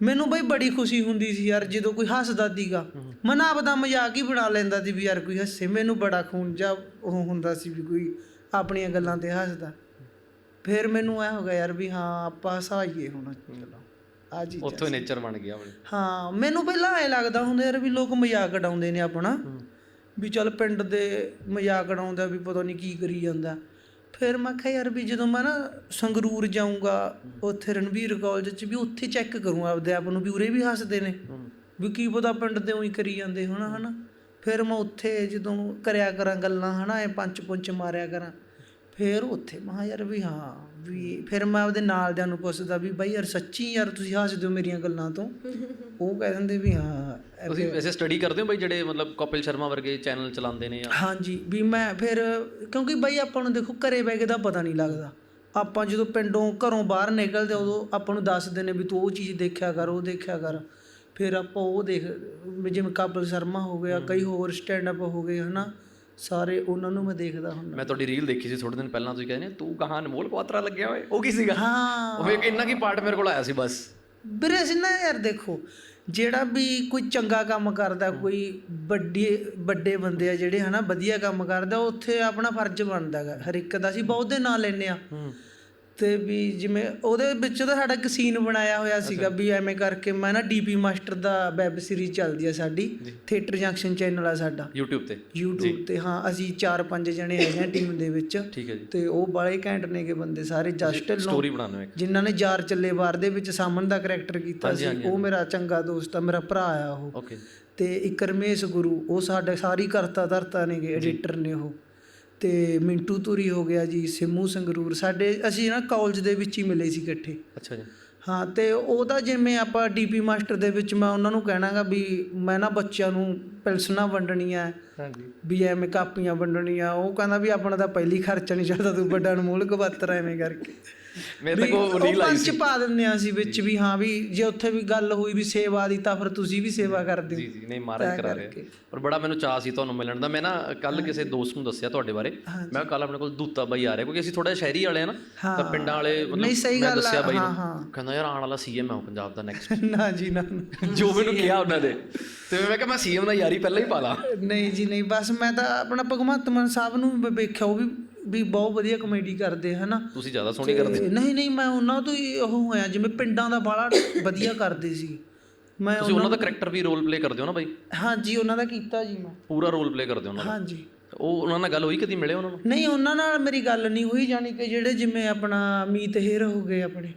Speaker 3: ਮੈਨੂੰ ਬਈ ਬੜੀ ਖੁਸ਼ੀ ਹੁੰਦੀ ਸੀ ਯਾਰ ਜਦੋਂ ਕੋਈ ਹੱਸਦਾ ਦੀਗਾ ਮਨ ਆਪਦਾ ਮਜ਼ਾਕ ਹੀ ਬਣਾ ਲੈਂਦਾ ਸੀ ਵੀ ਯਾਰ ਕੋਈ ਹੱਸੇ। ਮੈਨੂੰ ਬੜਾ ਖੂਨ ਜਾ ਉਹ ਹੁੰਦਾ ਸੀ ਵੀ ਕੋਈ ਆਪਣੀਆਂ ਗੱਲਾਂ ਤੇ ਹੱਸਦਾ। ਫਿਰ ਮੈਨੂੰ ਐ ਹੋ ਗਿਆ ਯਾਰ ਵੀ ਹਾਂ ਆਪਾਂ ਹਸਾਈਏ ਹੁਣ। ਚਲੋ। ਆ
Speaker 4: ਉੱਥੋਂ ਹੀ ਨੇਚਰ ਬਣ ਗਿਆ ਆਪਣੇ।
Speaker 3: ਹਾਂ ਮੈਨੂੰ ਪਹਿਲਾਂ ਐ ਲੱਗਦਾ ਹੁੰਦਾ ਯਾਰ ਵੀ ਲੋਕ ਮਜ਼ਾਕ ਉਡਾਉਂਦੇ ਨੇ ਆਪਣਾ। ਵੀ ਚੱਲ ਪਿੰਡ ਦੇ ਮਜ਼ਾਕ ਉਡਾਉਂਦਾ ਵੀ ਪਤਾ ਨਹੀਂ ਕੀ ਕਰੀ ਜਾਂਦਾ। ਫਿਰ ਮੈਂ ਕਿਹਾ ਯਾਰ ਵੀ ਜਦੋਂ ਮੈਂ ਨਾ ਸੰਗਰੂਰ ਜਾਊਂਗਾ ਉੱਥੇ ਰਣਵੀਰ ਕਾਲਜ 'ਚ ਵੀ ਉੱਥੇ ਚੈੱਕ ਕਰੂੰ ਆਪਦੇ ਆਪ ਨੂੰ ਵੀ ਉਰੇ ਵੀ ਹੱਸਦੇ ਨੇ। ਵੀ ਕੀ ਪਤਾ ਪਿੰਡ ਦੇ ਉਹੀ ਕਰੀ ਜਾਂਦੇ ਹੁਣ ਹਨਾ? ਫਿਰ ਮੈਂ ਉੱਥੇ ਜਦੋਂ ਕਰਿਆ ਕਰਾਂ ਗੱਲਾਂ ਹਨਾ? ਐ ਪੰਚ ਪੁੰਚ ਮਾਰਿਆ ਕਰਾਂ। ਫਿਰ ਉੱਥੇ ਮੈਂ ਕਿਹਾ ਯਾਰ ਵੀ ਹਾਂ ਵੀ ਫਿਰ ਮੈਂ ਆਪਦੇ ਨਾਲ ਦਿਆਂ ਨੂੰ ਪੁੱਛਦਾ ਵੀ ਬਾਈ ਯਾਰ ਸੱਚੀ ਯਾਰ ਤੁਸੀਂ ਹੱਸਦੇ ਹੋ ਮੇਰੀਆਂ ਗੱਲਾਂ ਤੋਂ? ਉਹ ਕਹਿ ਦਿੰਦੇ ਵੀ ਹਾਂ
Speaker 4: ਤੁਸੀਂ ਵੈਸੇ ਸਟੱਡੀ ਕਰਦੇ ਹੋ ਬਈ ਜਿਹੜੇ ਮਤਲਬ ਕਪਿਲ ਸ਼ਰਮਾ ਵਰਗੇ ਚੈਨਲ ਚਲਾਉਂਦੇ ਨੇ ਜਾਂ?
Speaker 3: ਹਾਂਜੀ ਵੀ ਮੈਂ ਫਿਰ ਕਿਉਂਕਿ ਬਾਈ ਆਪਾਂ ਨੂੰ ਦੇਖੋ ਘਰੇ ਬੈ ਕੇ ਦਾ ਪਤਾ ਨਹੀਂ ਲੱਗਦਾ। ਆਪਾਂ ਜਦੋਂ ਪਿੰਡੋਂ ਘਰੋਂ ਬਾਹਰ ਨਿਕਲਦੇ ਉਦੋਂ ਆਪਾਂ ਨੂੰ ਦੱਸਦੇ ਨੇ ਵੀ ਤੂੰ ਉਹ ਚੀਜ਼ ਦੇਖਿਆ ਕਰ ਉਹ ਦੇਖਿਆ ਕਰ। ਫਿਰ ਆਪਾਂ ਉਹ ਦੇਖ ਜਿਵੇਂ ਕਪਿਲ ਸ਼ਰਮਾ ਹੋ ਗਿਆ ਕਈ ਹੋਰ ਸਟੈਂਡ ਅਪ ਹੋ ਗਏ ਹਨਾ? ਸਾਰੇ ਉਹਨਾਂ ਨੂੰ ਮੈਂ ਦੇਖਦਾ ਹੁੰਦਾ।
Speaker 4: ਮੈਂ ਤੁਹਾਡੀ ਰੀਲ ਦੇਖੀ ਸੀ ਥੋੜੇ ਦਿਨ ਪਹਿਲਾਂ ਤੁਸੀਂ ਕਹਿੰਦੇ ਤੂੰ ਕਹਾਂ ਅਨਮੋਲ ਕੁਆਤਰਾ ਲੱਗਿਆ ਹੋਏ ਉਹ ਕੀ ਸੀਗਾ?
Speaker 3: ਹਾਂ।
Speaker 4: ਉਹ ਇੱਕ ਇੰਨਾ ਕੀ ਪਾਰਟ ਮੇਰੇ ਕੋਲ ਆਇਆ ਸੀ ਬਸ।
Speaker 3: ਵੀਰੇ ਅਸੀਂ ਨਾ ਯਾਰ ਦੇਖੋ ਜਿਹੜਾ ਵੀ ਕੋਈ ਚੰਗਾ ਕੰਮ ਕਰਦਾ ਕੋਈ ਵੱਡੀ ਵੱਡੇ ਬੰਦੇ ਆ ਜਿਹੜੇ ਹਨਾ ਵਧੀਆ ਕੰਮ ਕਰਦਾ ਉੱਥੇ ਆਪਣਾ ਫਰਜ਼ ਬਣਦਾ ਹੈਗਾ। ਹਰ ਇੱਕ ਦਾ ਅਸੀਂ ਬਹੁਤ ਦੇ ਨਾਂ ਲੈਨੇ ਆ ਤੇ ਵੀ ਜਿਵੇਂ ਉਹਦੇ ਵਿੱਚ ਤਾਂ ਸਾਡਾ ਇੱਕ ਸੀਨ ਬਣਾਇਆ ਹੋਇਆ ਸੀਗਾ ਵੀ ਐਵੇਂ ਕਰਕੇ ਮੈਂ ਨਾ ਡੀਪੀ ਮਾਸਟਰ ਦਾ ਵੈਬ ਸੀਰੀਜ਼ ਚੱਲਦੀ ਆ ਸਾਡੀ ਥੀਏਟਰ ਜੰਕਸ਼ਨ ਚੈਨਲ ਆ ਸਾਡਾ।
Speaker 4: YouTube ਤੇ।
Speaker 3: YouTube ਤੇ ਹਾਂ ਅਸੀਂ 4-5 ਜਣੇ ਹੈਗੇ ਆ ਟੀਮ ਦੇ ਵਿੱਚ।
Speaker 4: ਠੀਕ ਹੈ ਜੀ।
Speaker 3: ਤੇ ਉਹ ਬਾਲੇ ਘੈਂਟ ਨੇਗੇ ਬੰਦੇ ਸਾਰੇ ਜਸਟ
Speaker 4: ਸਟੋਰੀ ਬਣਾਉਣਾ ਇੱਕ।
Speaker 3: ਜਿਨ੍ਹਾਂ ਨੇ ਜਾਰ ਚੱਲੇ ਬਾਰ ਦੇ ਵਿੱਚ ਸਾਮਨ ਦਾ ਕਰੈਕਟਰ ਕੀਤਾ ਸੀ ਉਹ ਮੇਰਾ ਚੰਗਾ ਦੋਸਤ ਆ ਮੇਰਾ ਭਰਾ ਆ ਉਹ।
Speaker 4: ਓਕੇ
Speaker 3: ਤੇ ਇੱਕ ਰਮੇਸ਼ ਗੁਰੂ ਉਹ ਸਾਡੇ ਸਾਰੀ ਕਰਤਾ ਧਰਤਾ ਨੇਗੇ ਐਡੀਟਰ ਨੇ ਉਹ। ਤੇ ਮਿੰਟੂ ਧੂਰੀ ਹੋ ਗਿਆ ਜੀ ਸਿੰਮੂ ਸੰਗਰੂਰ ਸਾਡੇ ਅਸੀਂ ਨਾ ਕਾਲਜ ਦੇ ਵਿੱਚ ਹੀ ਮਿਲੇ ਸੀ ਇਕੱਠੇ।
Speaker 4: ਅੱਛਾ ਜੀ।
Speaker 3: ਹਾਂ ਤੇ ਉਹਦਾ ਜਿਵੇਂ ਆਪਾਂ ਡੀਪੀ ਮਾਸਟਰ ਦੇ ਵਿੱਚ ਮੈਂ ਉਹਨਾਂ ਨੂੰ ਕਹਿਣਾਗਾ ਵੀ ਮੈਂ ਨਾ ਬੱਚਿਆਂ ਨੂੰ ਪਿਲਸਣਾ ਵੰਡਣੀਆਂ
Speaker 4: ਹਾਂਜੀ।
Speaker 3: ਵੀ ਐਵੇਂ ਕਾਪੀਆਂ ਵੰਡਣੀਆਂ ਉਹ ਕਹਿੰਦਾ ਵੀ ਆਪਣਾ ਤਾਂ ਪਹਿਲੀ ਖਰਚਾ ਨਹੀਂ ਚੱਲਦਾ ਤੂੰ ਵੱਡਾ ਅਨਮੋਲ ਕਬੱਤਰ ਐਵੇਂ ਕਰਕੇ।
Speaker 4: ਮੇਰੇ ਉਹ
Speaker 3: ਉਹ
Speaker 4: ਰੀਲ ਆਈ
Speaker 3: ਪੰਚ ਪਾ ਦਿੰਦੇ ਆ ਅਸੀਂ ਵਿੱਚ ਵੀ ਹਾਂ ਵੀ ਜੇ ਉੱਥੇ ਵੀ ਗੱਲ ਹੋਈ ਵੀ ਸੇਵਾ ਦੀ ਤਾਂ ਫਿਰ ਤੁਸੀਂ ਵੀ ਸੇਵਾ ਕਰਦੇ
Speaker 4: ਜੀ
Speaker 3: ਹੋ।
Speaker 4: ਜੀ ਨਹੀਂ ਮਹਾਰਾਜ ਕਰਾ ਰਿਹਾ ਪਰ ਬੜਾ ਮੈਨੂੰ ਚਾਹ ਸੀ ਤੁਹਾਨੂੰ ਮਿਲਣ ਦਾ। ਮੈਂ ਨਾ ਕੱਲ ਕਿਸੇ ਦੋਸਤ ਨੂੰ ਦੱਸਿਆ ਤੁਹਾਡੇ ਬਾਰੇ। ਮੈਂ ਕੱਲ ਆਪਣੇ ਕੋਲ ਦੂਤਾ ਬਾਈ ਆ ਰਿਹਾ ਕਿਉਂਕਿ ਅਸੀਂ ਥੋੜਾ ਸ਼ਹਿਰੀ ਵਾਲੇ ਆ ਨਾ ਤਾਂ ਪਿੰਡਾਂ ਵਾਲੇ ਮਤਲਬ ਮੈਂ
Speaker 3: ਗੱਲ ਆ,
Speaker 4: ਦੱਸਿਆ ਬਾਈ ਨੂੰ। ਕਹਿੰਦਾ ਯਾਰ ਆਉਣ ਵਾਲਾ ਸੀਐਮ ਉਹ ਪੰਜਾਬ ਦਾ ਨੈਕਸਟ
Speaker 3: ਨਾ ਜੀ ਨਾ ਨਾ।
Speaker 4: ਜੋ ਮੈਨੂੰ ਕਿਹਾ ਉਹਨਾਂ ਦੇ ਤੇ ਮੈਂ ਕਿਹਾ ਮੈਂ ਸੀਐਮ ਦਾ ਯਾਰੀ ਪਹਿਲਾਂ ਹੀ ਪਾ ਲਾਂ।
Speaker 3: ਨਹੀਂ ਜੀ ਨਹੀਂ ਬਸ ਮੈਂ ਤਾਂ ਆਪਣਾ ਭਗਵੰਤ ਮਾਨ ਸਾਹਿਬ ਨੂੰ ਵੇਖਿਆ ਉਹ ਵੀ ਵੀ ਬਹੁਤ ਵਧੀਆ ਕਮੇਡੀ ਕਰਦੇ ਹਨਾ?
Speaker 4: ਤੁਸੀਂ ਜ਼ਿਆਦਾ ਸੋਹਣੀ ਕਰਦੇ
Speaker 3: ਨਹੀਂ ਨਹੀਂ ਮੈਂ ਉਹਨਾਂ ਤੋਂ ਹੀ ਉਹ ਹੋਇਆ ਜਿਵੇਂ ਪਿੰਡਾਂ ਦਾ ਬਾਲਾ ਵਧੀਆ ਕਰਦੇ ਸੀ। ਮੈਂ
Speaker 4: ਤੁਸੀਂ ਉਹਨਾਂ ਦਾ ਕੈਰੈਕਟਰ ਵੀ ਰੋਲ ਪਲੇ ਕਰਦੇ ਹੋ ਨਾ ਬਾਈ?
Speaker 3: ਹਾਂਜੀ ਉਹਨਾਂ ਦਾ ਕੀਤਾ ਜੀ ਮੈਂ।
Speaker 4: ਪੂਰਾ ਰੋਲ ਪਲੇ ਕਰਦੇ ਉਹਨਾਂ ਦਾ?
Speaker 3: ਹਾਂਜੀ।
Speaker 4: ਉਹ ਉਹਨਾਂ ਨਾਲ ਗੱਲ ਹੋਈ ਕਦੀ ਮਿਲੇ ਉਹਨਾਂ ਨੂੰ
Speaker 3: ਨਹੀਂ ਉਹਨਾਂ ਨਾਲ ਮੇਰੀ ਗੱਲ ਨਹੀਂ ਹੋਈ ਜਾਣੀ ਕਿ ਜਿਹੜੇ ਜਿਵੇਂ ਆਪਣਾ ਮੀਤ ਹੇਰ ਹੋ ਗਏ ਆਪਣੇ।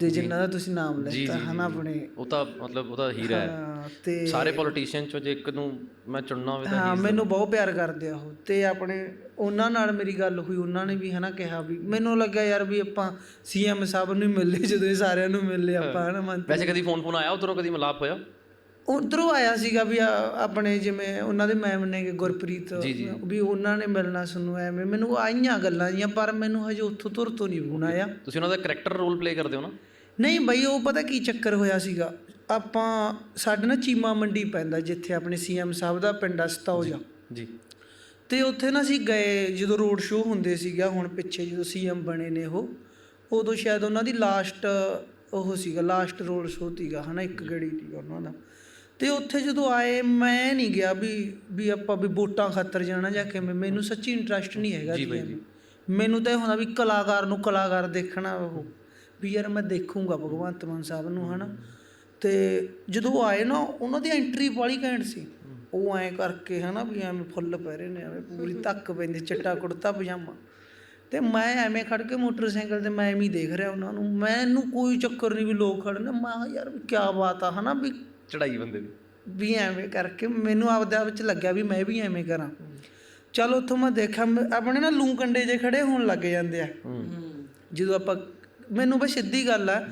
Speaker 3: ਤੇ ਜਿਨ੍ਹਾਂ ਦਾ ਤੁਸੀਂ ਨਾਮ ਲੈਤਾ ਹਨਾ ਆਪਣੇ?
Speaker 4: ਉਹ ਤਾਂ ਮਤਲਬ ਉਹਦਾ ਹੀਰਾ ਹੈ।
Speaker 3: ਤੇ
Speaker 4: ਸਾਰੇ ਪੋਲੀਟੀਸ਼ੀਅਨ ਚੋਂ ਜੇ ਇੱਕ ਨੂੰ ਮੈਂ ਚੁਣਨਾ ਹੋਵੇ ਤਾਂ
Speaker 3: ਹਾਂ ਮੈਨੂੰ ਬਹੁਤ ਪਿਆਰ ਕਰਦੇ ਆ ਉਹ। ਤੇ ਆਪਣੇ ਉਹਨਾਂ ਨਾਲ ਮੇਰੀ ਗੱਲ ਹੋਈ ਉਹਨਾਂ ਨੇ ਵੀ ਹਨਾ ਕਿਹਾ ਵੀ ਮੈਨੂੰ ਲੱਗਾ ਯਾਰ ਵੀ ਆਪਾਂ ਸੀਐਮ ਸਾਹਿਬ ਨੂੰ ਮਿਲ ਲਏ ਜਦੋਂ ਸਾਰਿਆਂ ਨੂੰ ਮਿਲ ਲਏ ਆਪਾਂ ਹਨਾ ਮਨ
Speaker 4: ਵੈਸੇ ਕਦੀ ਫੋਨ ਫੋਨ ਆਇਆ ਉਧਰੋਂ ਕਦੀ ਮਿਲਾਪ ਹੋਇਆ?
Speaker 3: ਉਧਰੋਂ ਆਇਆ ਸੀਗਾ ਵੀ ਆਪਣੇ ਜਿਵੇਂ ਉਹਨਾਂ ਦੇ ਮੈਮ ਨੇ ਗੁਰਪ੍ਰੀਤ ਵੀ ਉਹਨਾਂ ਨੇ ਮਿਲਣਾ ਸਾਨੂੰ ਐਵੇਂ। ਮੈਨੂੰ ਆਈਆਂ ਗੱਲਾਂ ਜੀਆਂ ਪਰ ਮੈਨੂੰ ਹਜੇ ਉੱਥੋਂ ਤੁਰ ਤੋਂ ਨਹੀਂ ਆਇਆ
Speaker 4: ਤੁਸੀਂ ਉਹਨਾਂ ਦਾ ਕੈਰੈਕਟਰ ਰੋਲ ਪਲੇ ਕਰਦੇ ਹੋ ਨਾ?
Speaker 3: ਨਹੀਂ ਬਈ ਉਹ ਪਤਾ ਕੀ ਚੱਕਰ ਹੋਇਆ ਸੀਗਾ? ਆਪਾਂ ਸਾਡੇ ਨਾ ਚੀਮਾ ਮੰਡੀ ਪੈਂਦਾ ਜਿੱਥੇ ਆਪਣੇ ਸੀਐਮ ਸਾਹਿਬ ਦਾ ਪਿੰਡ ਆ ਸਤੌਜਾ।
Speaker 4: ਜੀ
Speaker 3: ਤੇ ਉੱਥੇ ਨਾ ਅਸੀਂ ਗਏ ਜਦੋਂ ਰੋਡ ਸ਼ੋਅ ਹੁੰਦੇ ਸੀਗਾ ਹੁਣ ਪਿੱਛੇ ਜਦੋਂ ਸੀਐਮ ਬਣੇ ਨੇ ਉਹ ਉਦੋਂ ਸ਼ਾਇਦ ਉਹਨਾਂ ਦੀ ਲਾਸਟ ਉਹ ਸੀਗਾ ਲਾਸਟ ਰੋਡ ਸ਼ੋਅ ਸੀਗਾ ਹਨਾ ਇੱਕ ਗੜੀ ਸੀਗਾ ਉਹਨਾਂ ਦਾ। ਤੇ ਉੱਥੇ ਜਦੋਂ ਆਏ ਮੈਂ ਨਹੀਂ ਗਿਆ ਵੀ ਵੀ ਆਪਾਂ ਵੀ ਵੋਟਾਂ ਖਾਤਰ ਜਾਣਾ ਜਾਂ ਕਿਵੇਂ ਮੈਨੂੰ ਸੱਚੀ ਇੰਟਰਸਟ ਨਹੀਂ ਹੈਗਾ ਜੀ। ਮੈਨੂੰ ਤਾਂ ਇਹ ਹੁੰਦਾ ਵੀ ਕਲਾਕਾਰ ਨੂੰ ਕਲਾਕਾਰ ਦੇਖਣਾ ਉਹ। ਵੀ ਯਾਰ ਮੈਂ ਦੇਖੂੰਗਾ ਭਗਵੰਤ ਮਾਨ ਸਾਹਿਬ ਨੂੰ ਹਨਾ। ਤੇ ਜਦੋਂ ਆਏ ਨਾ ਉਹਨਾਂ ਦੀ ਐਂਟਰੀ ਵਾਲੀ ਘੈਂਟ ਸੀ। ਉਹ ਐਂ ਕਰਕੇ ਹਨਾ ਵੀ ਐਵੇਂ ਫੁੱਲ ਪੈ ਰਹੇ ਨੇ ਐਵੇਂ ਪੂਰੀ ਤੱਕ ਪੈਂਦੀ ਚਿੱਟਾ ਕੁੜਤਾ ਪਜਾਮਾ। ਤੇ ਮੈਂ ਐਵੇਂ ਖੜ ਕੇ ਮੋਟਰਸਾਈਕਲ ਤੇ ਮੈਂ ਐਵੇਂ ਹੀ ਦੇਖ ਰਿਹਾ ਉਹਨਾਂ ਨੂੰ। ਮੈਨੂੰ ਕੋਈ ਚੱਕਰ ਨਹੀਂ ਵੀ ਲੋਕ ਖੜੇ ਨੇ। ਮੈਂ ਯਾਰ ਕੀ ਬਾਤ ਆ ਹਨਾ ਵੀ
Speaker 4: ਚੜਾਈ ਬੰਦੇ ਦੀ।
Speaker 3: ਵੀ ਐਵੇਂ ਕਰਕੇ ਮੈਨੂੰ ਆਪਦੇ ਆਪ ਵਿੱਚ ਲੱਗਿਆ ਵੀ ਮੈਂ ਵੀ ਐਵੇਂ ਕਰਾਂ। ਚਲ ਉੱਥੋਂ ਮੈਂ ਦੇਖਿਆ ਆਪਣੇ ਨਾ ਲੂ ਕੰਡੇ ਜੇ ਖੜੇ ਹੋਣ ਲੱਗ ਜਾਂਦੇ ਆ। ਜਦੋਂ ਆਪਾਂ ਮੈਨੂੰ ਬਸ ਸਿੱਧੀ ਗੱਲ ਆ।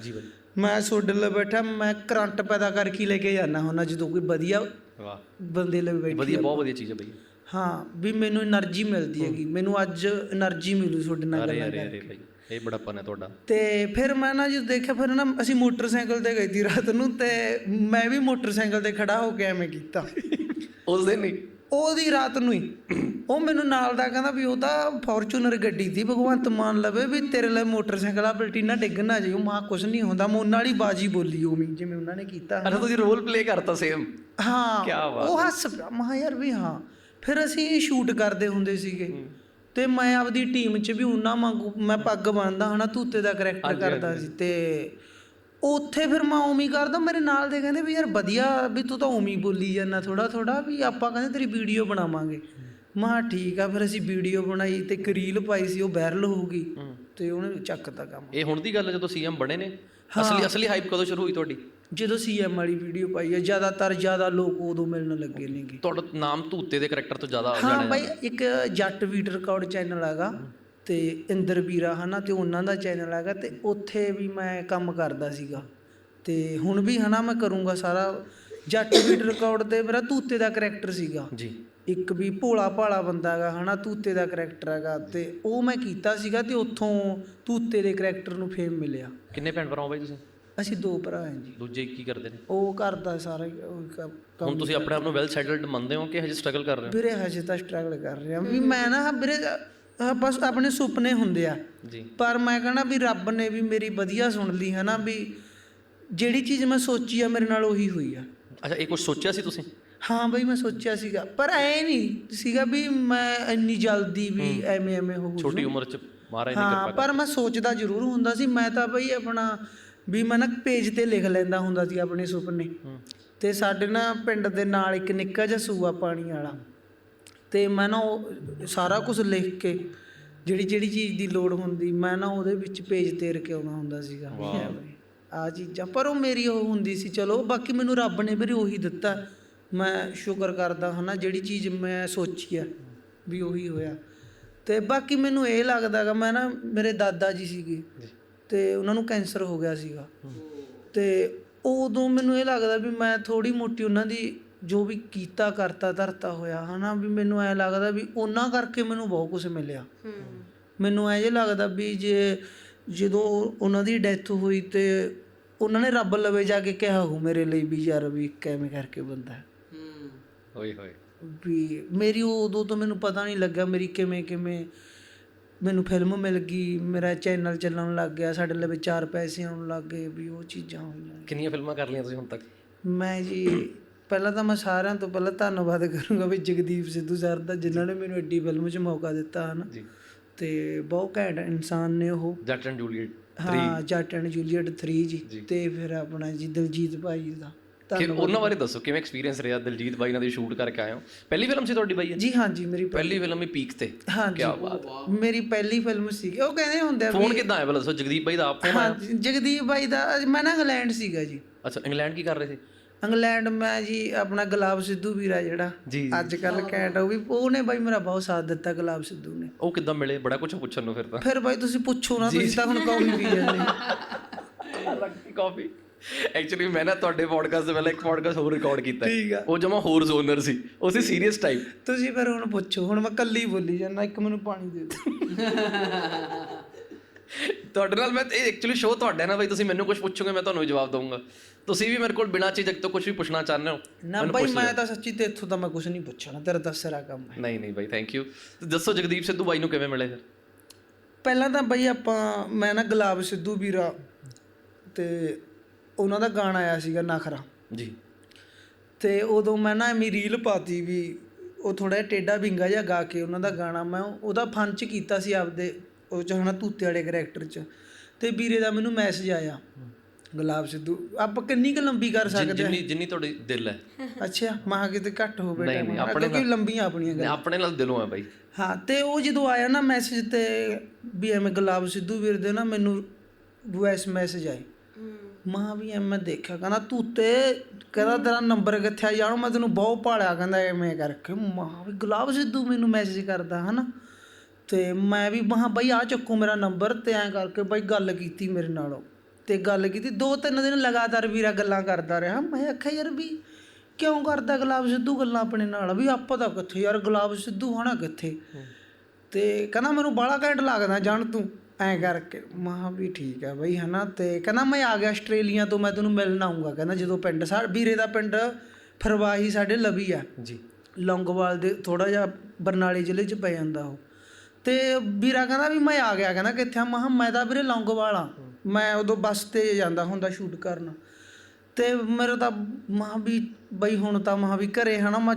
Speaker 3: ਮੈਂ ਸੋਡੇ ਬੈਠਾ ਮੈਂ ਕਰੰਟ ਪੈਦਾ ਕਰਕੇ ਲੈ ਕੇ ਜਾਣਾ ਹੁੰਦਾ ਜਦੋਂ ਕੋਈ ਵਧੀਆ
Speaker 4: ਵਾਹ।
Speaker 3: ਬੰਦੇ ਲਈ ਬੈਠੀ
Speaker 4: ਵਧੀਆ ਬਹੁਤ ਵਧੀਆ ਚੀਜ਼ ਹੈ ਬਾਈ।
Speaker 3: ਹਾਂ ਵੀ ਮੈਨੂੰ એનર્ਜੀ ਮਿਲਦੀ ਹੈਗੀ। ਮੈਨੂੰ ਅੱਜ એનર્ਜੀ ਮਿਲੂ ਤੁਹਾਡੇ ਨਾਲ
Speaker 4: ਅਰੇ ਅਰੇ ਅਰੇ ਬਾਈ। ਇਹ ਬੜਾ ਪਨ ਹੈ ਤੁਹਾਡਾ।
Speaker 3: ਤੇ ਫਿਰ ਮੈਂ ਨਾ ਜਦ ਦੇਖਿਆ ਫਿਰ ਨਾ ਅਸੀਂ ਮੋਟਰਸਾਈਕਲ ਤੇ ਗਈ ਸੀ ਰਾਤ ਨੂੰ ਤੇ ਮੈਂ ਵੀ ਮੋਟਰਸਾਈਕਲ ਤੇ ਖੜਾ ਹੋ ਕੇ ਐਵੇਂ ਕੀਤਾ।
Speaker 4: ਉਸ ਦਿਨ ਨਹੀਂ
Speaker 3: ਉਹਦੀ ਰਾਤ ਨੂੰ ਹੀ। ਉਹ ਮੈਨੂੰ ਨਾਲ ਦਾ ਕਹਿੰਦਾ ਵੀ ਉਹ ਤਾਂ ਫੋਰਚੂਨਰ ਗੱਡੀ ਸੀ ਭਗਵੰਤ ਮਾਨ ਲਵੇ ਵੀ ਤੇਰੇ ਲਈ ਮੋਟਰਸਾਈਕਲ ਆ ਪਲਟੀਨਾ ਡਿੱਗਣ ਨਾ ਜਾਈਓ ਮਾਂ ਕੁਛ ਨਹੀਂ ਹੁੰਦਾ ਮੈਂ ਉਹਨਾਂ ਵਾਲੀ ਬਾਜੀ ਬੋਲੀ ਉਹ ਜਿਵੇਂ ਉਹਨਾਂ ਨੇ ਕੀਤਾ
Speaker 4: ਅੱਛਾ ਤੁਸੀਂ ਰੋਲ ਪਲੇ ਕਰਤਾ ਸੇਮ
Speaker 3: ਹਾਂ
Speaker 4: ਕਿਆ ਬਾਤ
Speaker 3: ਉਹ ਹੱਸ ਮੈਂ ਯਾਰ ਵੀ ਹਾਂ। ਫਿਰ ਅਸੀਂ ਸ਼ੂਟ ਕਰਦੇ ਹੁੰਦੇ ਸੀਗੇ। ਤੇ ਮੈਂ ਆਪਦੀ ਟੀਮ 'ਚ ਵੀ ਉਹਨਾਂ ਵਾਂਗੂ ਮੈਂ ਪੱਗ ਬੰਨਦਾ ਹਨਾ ਤੂਤੇ ਦਾ ਕਰੈਕਟਰ ਕਰਦਾ ਸੀ ਤੇ ਉੱਥੇ ਫਿਰ ਮੈਂ ਉਵੇਂ ਹੀ ਕਰਦਾ ਮੇਰੇ ਨਾਲ ਦੇ ਕਹਿੰਦੇ ਵੀ ਯਾਰ ਵਧੀਆ ਵੀ ਤੂੰ ਤਾਂ ਉਵੇਂ ਹੀ ਬੋਲੀ ਜਾਂਦਾ ਥੋੜਾ ਥੋੜਾ ਵੀ ਆਪਾਂ ਕਹਿੰਦੇ ਤੇਰੀ ਵੀਡੀਓ ਬਣਾਵਾਂਗੇ। ਮੈਂ ਠੀਕ ਆ ਫਿਰ ਅਸੀਂ ਵੀਡੀਓ ਬਣਾਈ ਤੇ ਇੱਕ ਰੀਲ ਪਾਈ ਸੀ ਉਹ ਵਾਇਰਲ ਹੋ ਗਈ ਤੇ ਉਹਨੇ ਚੱਕਤਾ ਕੰਮ।
Speaker 4: ਇਹ ਹੁਣ ਦੀ ਗੱਲ ਹੈ ਜਦੋਂ ਸੀਐਮ ਬਣੇ ਨੇ? ਅਸਲੀ ਅਸਲੀ ਹਾਈਪ ਕਦੋਂ ਸ਼ੁਰੂ ਹੋਈ ਤੁਹਾਡੀ?
Speaker 3: ਜਦੋਂ ਸੀਐਮ ਵਾਲੀ ਵੀਡੀਓ ਪਾਈ ਹੈ ਜ਼ਿਆਦਾਤਰ ਜ਼ਿਆਦਾ ਲੋਕ ਉਦੋਂ ਮਿਲਣ ਲੱਗੇ ਨੇਗੇ।
Speaker 4: ਤੁਹਾਡਾ ਨਾਮ ਧੂਤੇ ਦੇ ਕਰੈਕਟਰ ਤੋਂ ਜ਼ਿਆਦਾ
Speaker 3: ਹਾਂ ਬਾਈ ਇੱਕ ਜੱਟ ਵੀਡ ਰਿਕਾਰਡ ਚੈਨਲ ਹੈਗਾ ਤੇ ਇੰਦਰ ਵੀਰਾ ਹਨਾ ਤੇ ਉਹਨਾਂ ਦਾ ਚੈਨਲ ਹੈਗਾ ਤੇ ਉੱਥੇ ਵੀ ਮੈਂ ਕੰਮ ਕਰਦਾ ਸੀਗਾ। ਤੇ ਹੁਣ ਵੀ ਹਨਾ ਮੈਂ ਕਰੂੰਗਾ ਸਾਰਾ। ਜੱਟ ਵੀਡ ਰਿਕਾਰਡ ਤੇ ਮੇਰਾ ਤੂਤੇ ਦਾ ਕਰੈਕਟਰ ਸੀਗਾ।
Speaker 4: ਜੀ।
Speaker 3: ਇੱਕ ਵੀ ਭੋਲਾ ਭਾਲਾ ਬੰਦਾ ਹੈਗਾ ਹਨਾ ਤੂਤੇ ਦਾ ਕਰੈਕਟਰ ਹੈਗਾ ਤੇ ਉਹ ਮੈਂ ਕੀਤਾ ਸੀਗਾ ਤੇ ਉੱਥੋਂ ਤੂਤੇ ਦੇ ਕਰੈਕਟਰ ਨੂੰ ਫੇਮ ਮਿਲਿਆ।
Speaker 4: ਕਿੰਨੇ ਭੈਣ ਭਰਾ ਹੋ ਬਾਈ ਤੁਸੀਂ?
Speaker 3: ਅਸੀਂ ਦੋ ਭਰਾ ਹਾਂ ਜੀ।
Speaker 4: ਦੂਜੇ ਕੀ ਕਰਦੇ ਨੇ?
Speaker 3: ਉਹ ਕਰਦਾ ਸਾਰਾ ਹੀ ਉਹ ਕੰਮ ਕੰਮ
Speaker 4: ਹੁਣ ਤੁਸੀਂ ਆਪਣੇ ਆਪ ਨੂੰ ਵੈਲ ਸੈਟਲਡ ਮੰਨਦੇ ਹੋ ਕਿ ਹਜੇ ਸਟਰਗਲ ਕਰ ਰਹੇ ਹੋ?
Speaker 3: ਵੀਰੇ ਹਜੇ ਤਾਂ ਸਟਰਗਲ ਕਰ ਰਿਹਾ। ਵੀ ਮੈਂ ਨਾ ਵੀਰੇ ਬਸ ਆਪਣੇ ਸੁਪਨੇ ਹੁੰਦੇ ਆ।
Speaker 4: ਜੀ।
Speaker 3: ਪਰ ਮੈਂ ਕਹਣਾ ਵੀ ਰੱਬ ਨੇ ਵੀ ਮੇਰੀ ਵਧੀਆ ਸੁਣ ਲਈ ਹਨਾ ਵੀ ਜਿਹੜੀ ਚੀਜ਼ ਮੈਂ ਸੋਚੀ ਆ ਮੇਰੇ ਨਾਲ ਉਹੀ ਹੋਈ ਆ।
Speaker 4: ਅੱਛਾ ਇਹ ਕੁਝ ਸੋਚਿਆ ਸੀ ਤੁਸੀਂ?
Speaker 3: ਹਾਂ ਬਈ ਮੈਂ ਸੋਚਿਆ ਸੀਗਾ। ਪਰ ਐ ਨਹੀਂ ਸੀਗਾ ਵੀ ਮੈਂ ਇੰਨੀ ਜਲਦੀ ਵੀ ਐਵੇਂ ਐਵੇਂ ਹੋ
Speaker 4: ਛੋਟੀ ਉਮਰ ਚ ਮਹਾਰਾਜ ਨੇ
Speaker 3: ਹਾਂ ਪਰ ਮੈਂ ਸੋਚਦਾ ਜ਼ਰੂਰ ਹੁੰਦਾ ਸੀ। ਮੈਂ ਤਾਂ ਬਈ ਆਪਣਾ ਵੀ ਮੈਂ ਨਾ ਪੇਜ ਤੇ ਲਿਖ ਲੈਂਦਾ ਹੁੰਦਾ ਸੀ ਆਪਣੇ ਸੁਪਨੇ। ਤੇ ਸਾਡੇ ਨਾ ਪਿੰਡ ਦੇ ਨਾਲ ਇੱਕ ਨਿੱਕਾ ਜਿਹਾ ਸੂਆ ਪਾਣੀ ਵਾਲਾ। ਤੇ ਮੈਂ ਨਾ ਉਹ ਸਾਰਾ ਕੁਝ ਲਿਖ ਕੇ ਜਿਹੜੀ ਜਿਹੜੀ ਚੀਜ਼ ਦੀ ਲੋੜ ਹੁੰਦੀ ਮੈਂ ਨਾ ਉਹਦੇ ਵਿੱਚ ਪੇਜ ਤੇ ਕੇ ਆਉਣਾ ਹੁੰਦਾ ਸੀਗਾ। ਆ ਚੀਜ਼ਾਂ ਪਰ ਉਹ ਮੇਰੀ ਉਹ ਹੁੰਦੀ ਸੀ ਚਲੋ ਬਾਕੀ ਮੈਨੂੰ ਰੱਬ ਨੇ ਵੀਰੇ ਉਹੀ ਦਿੱਤਾ। ਮੈਂ ਸ਼ੁਕਰ ਕਰਦਾ ਹਾਂ ਨਾ ਜਿਹੜੀ ਚੀਜ਼ ਮੈਂ ਸੋਚੀ ਆ ਵੀ ਉਹੀ ਹੋਇਆ। ਤੇ ਬਾਕੀ ਮੈਨੂੰ ਇਹ ਲੱਗਦਾਗਾ ਮੈਂ ਨਾ ਮੇਰੇ ਦਾਦਾ ਜੀ ਸੀਗੇ ਤੇ ਉਹਨਾਂ ਨੂੰ ਕੈਂਸਰ ਹੋ ਗਿਆ ਸੀਗਾ। ਤੇ ਉਦੋਂ ਮੈਨੂੰ ਇਹ ਲੱਗਦਾ ਵੀ ਮੈਂ ਥੋੜੀ ਮੋਟੀ ਉਹਨਾਂ ਦੀ ਜੋ ਵੀ ਕੀਤਾ ਕਰਤਾ ਧਰਤਾ ਹੋਇਆ ਹਨਾ ਵੀ ਮੈਨੂੰ ਐ ਲੱਗਦਾ ਵੀ ਉਹਨਾਂ ਕਰਕੇ ਮੈਨੂੰ ਬਹੁਤ ਕੁਝ ਮਿਲਿਆ। ਮੈਨੂੰ ਐ ਜੇ ਲੱਗਦਾ ਵੀ ਜੇ ਜਦੋਂ ਉਹਨਾਂ ਦੀ ਡੈਥ ਹੋਈ ਤੇ ਉਹਨਾਂ ਨੇ ਰੱਬ ਲਵੇ ਜਾ ਕੇ ਕਿਹਾ ਹੋ ਮੇਰੇ ਲਈ ਵੀ ਯਾਰ ਵੀ ਕਿਵੇਂ ਕਰਕੇ ਬੰਦਾ ਹੈ। ਵੀ ਮੇਰੀ ਉਦੋਂ ਤੋਂ ਮੈਨੂੰ ਪਤਾ ਨਹੀਂ ਲੱਗਾ ਮੇਰੀ ਕਿਵੇਂ ਕਿਵੇਂ ਮੈਨੂੰ ਫਿਲਮ ਮਿਲ ਗਈ ਮੇਰਾ ਚੈਨਲ ਚੱਲਣ ਲੱਗ ਗਿਆ ਸਾਡੇ ਲਈ ਚਾਰ ਪੈਸੇ ਆਉਣ ਲੱਗ ਗਏ ਵੀ ਉਹ ਚੀਜ਼ਾਂ ਹੋਈਆਂ।
Speaker 4: ਕਿੰਨੀਆਂ ਫਿਲਮਾਂ ਕਰ ਲਈਆਂ ਤੁਸੀਂ ਹੁਣ ਤੱਕ?
Speaker 3: ਮੈਂ ਜੀ ਪਹਿਲਾਂ ਤਾਂ ਮੈਂ ਸਾਰਿਆਂ ਤੋਂ ਪਹਿਲਾਂ ਧੰਨਵਾਦ ਕਰੂੰਗਾ ਵੀ ਜਗਦੀਪ ਸਿੱਧੂ ਸਰ ਦਾ ਜਿਨ੍ਹਾਂ ਨੇ ਮੈਨੂੰ ਐਡੀ ਫਿਲਮ 'ਚ ਮੌਕਾ ਦਿੱਤਾ ਹਨ?
Speaker 4: ਜੀ।
Speaker 3: ਤੇ ਬਹੁਤ ਘੈਂਟ ਇਨਸਾਨ ਨੇ ਉਹ।
Speaker 4: ਜੱਟ ਐਂਡ ਜੂਲੀਅਟ
Speaker 3: ਹਾਂ ਜੱਟ ਐਂਡ ਜੂਲੀਅਟ 3 ਜੀ। ਤੇ ਫਿਰ ਆਪਣਾ ਜੀ ਦਿਲਜੀਤ ਭਾਈ ਦਾ
Speaker 4: ਕਿ ਉਹਨਾਂ ਬਾਰੇ ਦੱਸੋ ਕਿਵੇਂ ਐਕਸਪੀਰੀਅੰਸ ਰਿਹਾ ਦਿਲਜੀਤ ਬਾਈ ਨਾਲ ਦੀ ਸ਼ੂਟ ਕਰਕੇ ਆਏ ਹੋ? ਪਹਿਲੀ ਫਿਲਮ ਸੀ ਤੁਹਾਡੀ ਬਾਈ?
Speaker 3: ਜੀ ਹਾਂ ਜੀ ਮੇਰੀ
Speaker 4: ਪਹਿਲੀ। ਫਿਲਮ ਹੀ ਪੀਕ ਤੇ।
Speaker 3: ਹਾਂ
Speaker 4: ਕੀ ਬਾਤ
Speaker 3: ਮੇਰੀ ਪਹਿਲੀ ਫਿਲਮ ਸੀ। ਉਹ ਕਹਿੰਦੇ ਹੁੰਦੇ ਆ
Speaker 4: ਫੋਨ ਕਿੱਦਾਂ ਆਇਆ ਪਹਿਲਾਂ ਦੱਸੋ? ਜਗਦੀਪ ਬਾਈ ਦਾ ਆਪ ਫੋਨ
Speaker 3: ਹਾਂ ਜਗਦੀਪ ਬਾਈ ਦਾ ਮੈਂ ਨਾ ਇੰਗਲੈਂਡ ਸੀਗਾ ਜੀ।
Speaker 4: ਅੱਛਾ ਇੰਗਲੈਂਡ ਕੀ ਕਰ ਰਹੇ ਸੀ?
Speaker 3: ਇੰਗਲੈਂਡ ਮੈਂ ਜੀ ਆਪਣਾ ਗੁਲਾਬ ਸਿੱਧੂ ਵੀਰਾ ਜਿਹੜਾ ਅੱਜ ਕੱਲ ਕੈਂਟ ਉਹ ਵੀ ਉਹਨੇ ਬਾਈ ਮੇਰਾ ਬਹੁਤ ਸਾਥ ਦਿੱਤਾ ਗੁਲਾਬ ਸਿੱਧੂ ਨੇ।
Speaker 4: ਉਹ ਕਿੱਦਾਂ ਮਿਲੇ? ਬੜਾ ਕੁਝ ਪੁੱਛਣ ਨੂੰ ਫਿਰ ਤਾਂ।
Speaker 3: ਫਿਰ ਬਾਈ ਤੁਸੀਂ ਪੁੱਛੋ ਨਾ ਤੁਸੀਂ ਤਾਂ ਹੁਣ ਕੌਫੀ ਪੀ ਜਾਂਦੇ।
Speaker 4: ਲੱਗੀ ਕਾਫੀ। ਐਕਚੁਅਲੀ ਮੈਂ ਨਾ ਤੁਹਾਡੇ ਪੋਡਕਾਸਟ ਤੋਂ ਪਹਿਲਾਂ ਇੱਕ ਪੋਡਕਾਸਟ ਹੋਰ ਰਿਕਾਰਡ ਕੀਤਾ। ਉਹ ਜਮਾ ਹੋਰ ਜ਼ੋਨਰ ਸੀ। ਉਹ ਸੀ ਸੀਰੀਅਸ ਟਾਈਪ
Speaker 3: ਤੁਸੀਂ ਫਿਰ ਹੁਣ ਪੁੱਛੋ ਹੁਣ ਮੈਂ ਕੱਲੀ ਬੋਲੀ ਜਾਂਦਾ ਇੱਕ ਮੈਨੂੰ ਪਾਣੀ ਦੇ ਦਿਓ।
Speaker 4: ਤੁਹਾਡੇ ਨਾਲ ਮੈਂ ਇਹ ਐਕਚੁਅਲੀ ਸ਼ੋਅ ਤੁਹਾਡਾ ਹੈ ਨਾ ਬਈ ਤੁਸੀਂ ਮੈਨੂੰ ਕੁਝ ਪੁੱਛੋਗੇ ਮੈਂ ਤੁਹਾਨੂੰ ਜਵਾਬ ਦਊਂਗਾ। ਤੁਸੀਂ ਵੀ ਮੇਰੇ ਕੋਲ ਬਿਨਾਂ ਝਿਜਕ ਤੋਂ ਕੁਝ ਵੀ ਪੁੱਛਣਾ ਚਾਹੁੰਦੇ ਹੋ
Speaker 3: ਨਾ ਬਾਈ ਮੈਂ ਤਾਂ ਸੱਚੀ ਤੇ ਇੱਥੋਂ ਤਾਂ ਮੈਂ ਕੁਝ ਨਹੀਂ ਪੁੱਛਣਾ ਤੇਰਾ ਦਸਰਾ ਕੰਮ ਹੈ।
Speaker 4: ਨਹੀਂ ਨਹੀਂ ਬਾਈ ਥੈਂਕ ਯੂ ਦੱਸੋ ਜਗਦੀਪ ਸਿੱਧੂ ਬਾਈ ਨੂੰ ਕਿਵੇਂ ਮਿਲੇ ਫਿਰ?
Speaker 3: ਪਹਿਲਾਂ ਤਾਂ ਬਈ ਆਪਾਂ ਮੈਂ ਨਾ ਗੁਲਾਬ ਸਿੱਧੂ ਵੀਰਾ ਤੇ ਉਹਨਾਂ ਦਾ ਗਾਣਾ ਆਇਆ ਸੀਗਾ ਨਖਰਾ।
Speaker 4: ਜੀ।
Speaker 3: ਤੇ ਉਦੋਂ ਮੈਂ ਨਾ ਐਵੇਂ ਰੀਲ ਪਾਤੀ ਵੀ ਉਹ ਥੋੜਾ ਜਿਹਾ ਟੇਡਾ ਬਿੰਗਾ ਜਿਹਾ ਗਾ ਕੇ ਉਹਨਾਂ ਦਾ ਗਾਣਾ ਮੈਂ ਉਹਦਾ ਫਨ ਚ ਕੀਤਾ ਸੀ ਆਪਦੇ ਉਹ ਚ ਹਨਾ ਤੂਤੇ ਵਾਲੇ ਕਰੈਕਟਰ ਚ। ਤੇ ਵੀਰੇ ਦਾ ਮੈਨੂੰ ਮੈਸੇਜ ਆਇਆ। ਗੁਲਾਬ ਸਿੱਧੂ ਆਪਾਂ ਕਿੰਨੀ ਕੁ ਲੰਬੀ ਕਰ ਸਕਦੇ
Speaker 4: ਜਿੰਨੀ ਜਿੰਨੀ ਤੁਹਾਡੀ ਦਿਲ ਹੈ।
Speaker 3: ਅੱਛਾ ਮਹਾ ਕਿਤੇ ਘੱਟ ਹੋਵੇ
Speaker 4: ਨਹੀਂ,
Speaker 3: time,
Speaker 4: ਨਹੀਂ, ਆਪਣੇ
Speaker 3: ਕਿਉਂਕਿ ਲੰਬੀਆਂ ਆਪਣੀਆਂ
Speaker 4: ਨਹੀਂ, ਆਪਣੇ ਨਾਲ ਦਿਲੋਂ ਹੈ ਬਾਈ।
Speaker 3: ਹਾਂ ਤੇ ਉਹ ਜਦੋਂ ਆਇਆ ਨਾ ਮੈਸੇਜ ਤੇ ਵੀ ਐਵੇਂ ਗੁਲਾਬ ਸਿੱਧੂ ਵੀਰ ਦੇ ਨਾ ਮੈਨੂੰ ਵੌਇਸ ਮੈਸੇਜ ਆਏ ਮਾਂ ਵੀ ਐ ਮੈਂ ਦੇਖਿਆ ਕਹਿੰਦਾ ਤੂੰ ਤੇ ਕਹਿੰਦਾ ਤੇਰਾ ਨੰਬਰ ਕਿੱਥੇ ਆ? ਜਾਣੋ ਮੈਂ ਤੈਨੂੰ ਬਹੁਤ ਭਾਲਿਆ ਕਹਿੰਦਾ ਐਵੇਂ ਕਰਕੇ। ਮਾਂ ਵੀ ਗੁਲਾਬ ਸਿੱਧੂ ਮੈਨੂੰ ਮੈਸੇਜ ਕਰਦਾ ਹਨਾ? ਤੇ ਮੈਂ ਵੀ ਮਹਾ ਬਈ ਆ ਚੱਕੋ ਮੇਰਾ ਨੰਬਰ ਤੇ ਐਂ ਕਰਕੇ ਬਈ ਗੱਲ ਕੀਤੀ ਮੇਰੇ ਨਾਲ। ਤੇ ਗੱਲ ਕੀਤੀ ਦੋ ਤਿੰਨ ਦਿਨ ਲਗਾਤਾਰ ਵੀਰਾ ਗੱਲਾਂ ਕਰਦਾ ਰਿਹਾ। ਮੈਂ ਆਖਿਆ ਯਾਰ ਵੀ ਕਿਉਂ ਕਰਦਾ ਗੁਲਾਬ ਸਿੱਧੂ ਗੱਲਾਂ ਆਪਣੇ ਨਾਲ? ਵੀ ਆਪਾਂ ਤਾਂ ਕਿੱਥੇ ਯਾਰ ਗੁਲਾਬ ਸਿੱਧੂ ਹਨਾ ਕਿੱਥੇ? ਤੇ ਕਹਿੰਦਾ ਮੈਨੂੰ ਬਾਲਾ ਘੈਂਟ ਲੱਗਦਾ ਜਾਣ ਤੂੰ। ਐਂ ਕਰਕੇ ਮਹਾ ਵੀ ਠੀਕ ਆ ਬਈ ਹਨਾ ਤੇ ਕਹਿੰਦਾ ਮੈਂ ਆ ਗਿਆ ਆਸਟ੍ਰੇਲੀਆ ਤੋਂ ਮੈਂ ਤੈਨੂੰ ਮਿਲਣ ਆਉਂਗਾ ਕਹਿੰਦਾ ਜਦੋਂ ਪਿੰਡ ਸਾ ਵੀਰੇ ਦਾ ਪਿੰਡ ਫਰਵਾਹੀ ਸਾਡੇ ਲਵੀ ਆ।
Speaker 4: ਜੀ।
Speaker 3: ਲੌਂਗੋਵਾਲ ਦੇ ਥੋੜਾ ਜਿਹਾ ਬਰਨਾਲੇ ਜ਼ਿਲ੍ਹੇ 'ਚ ਪੈ ਜਾਂਦਾ ਉਹ। ਤੇ ਵੀਰਾ ਕਹਿੰਦਾ ਵੀ ਮੈਂ ਆ ਗਿਆ ਕਹਿੰਦਾ ਕਿੱਥੇ ਆ? ਮੈਂ ਕਿਹਾ ਮੈਂ ਤਾਂ ਵੀਰੇ ਲੌਂਗੋਵਾਲ ਆ। ਮੈਂ ਉਦੋਂ ਬੱਸ ਤੇ ਜਾਂਦਾ ਹੁੰਦਾ ਸ਼ੂਟ ਕਰਨ। ਤੇ ਮੇਰਾ ਤਾਂ ਮਾਂ ਵੀ ਬਈ ਹੁਣ ਤਾਂ ਮਾਂ ਵੀ ਘਰੇ ਹਨਾ ਮੈਂ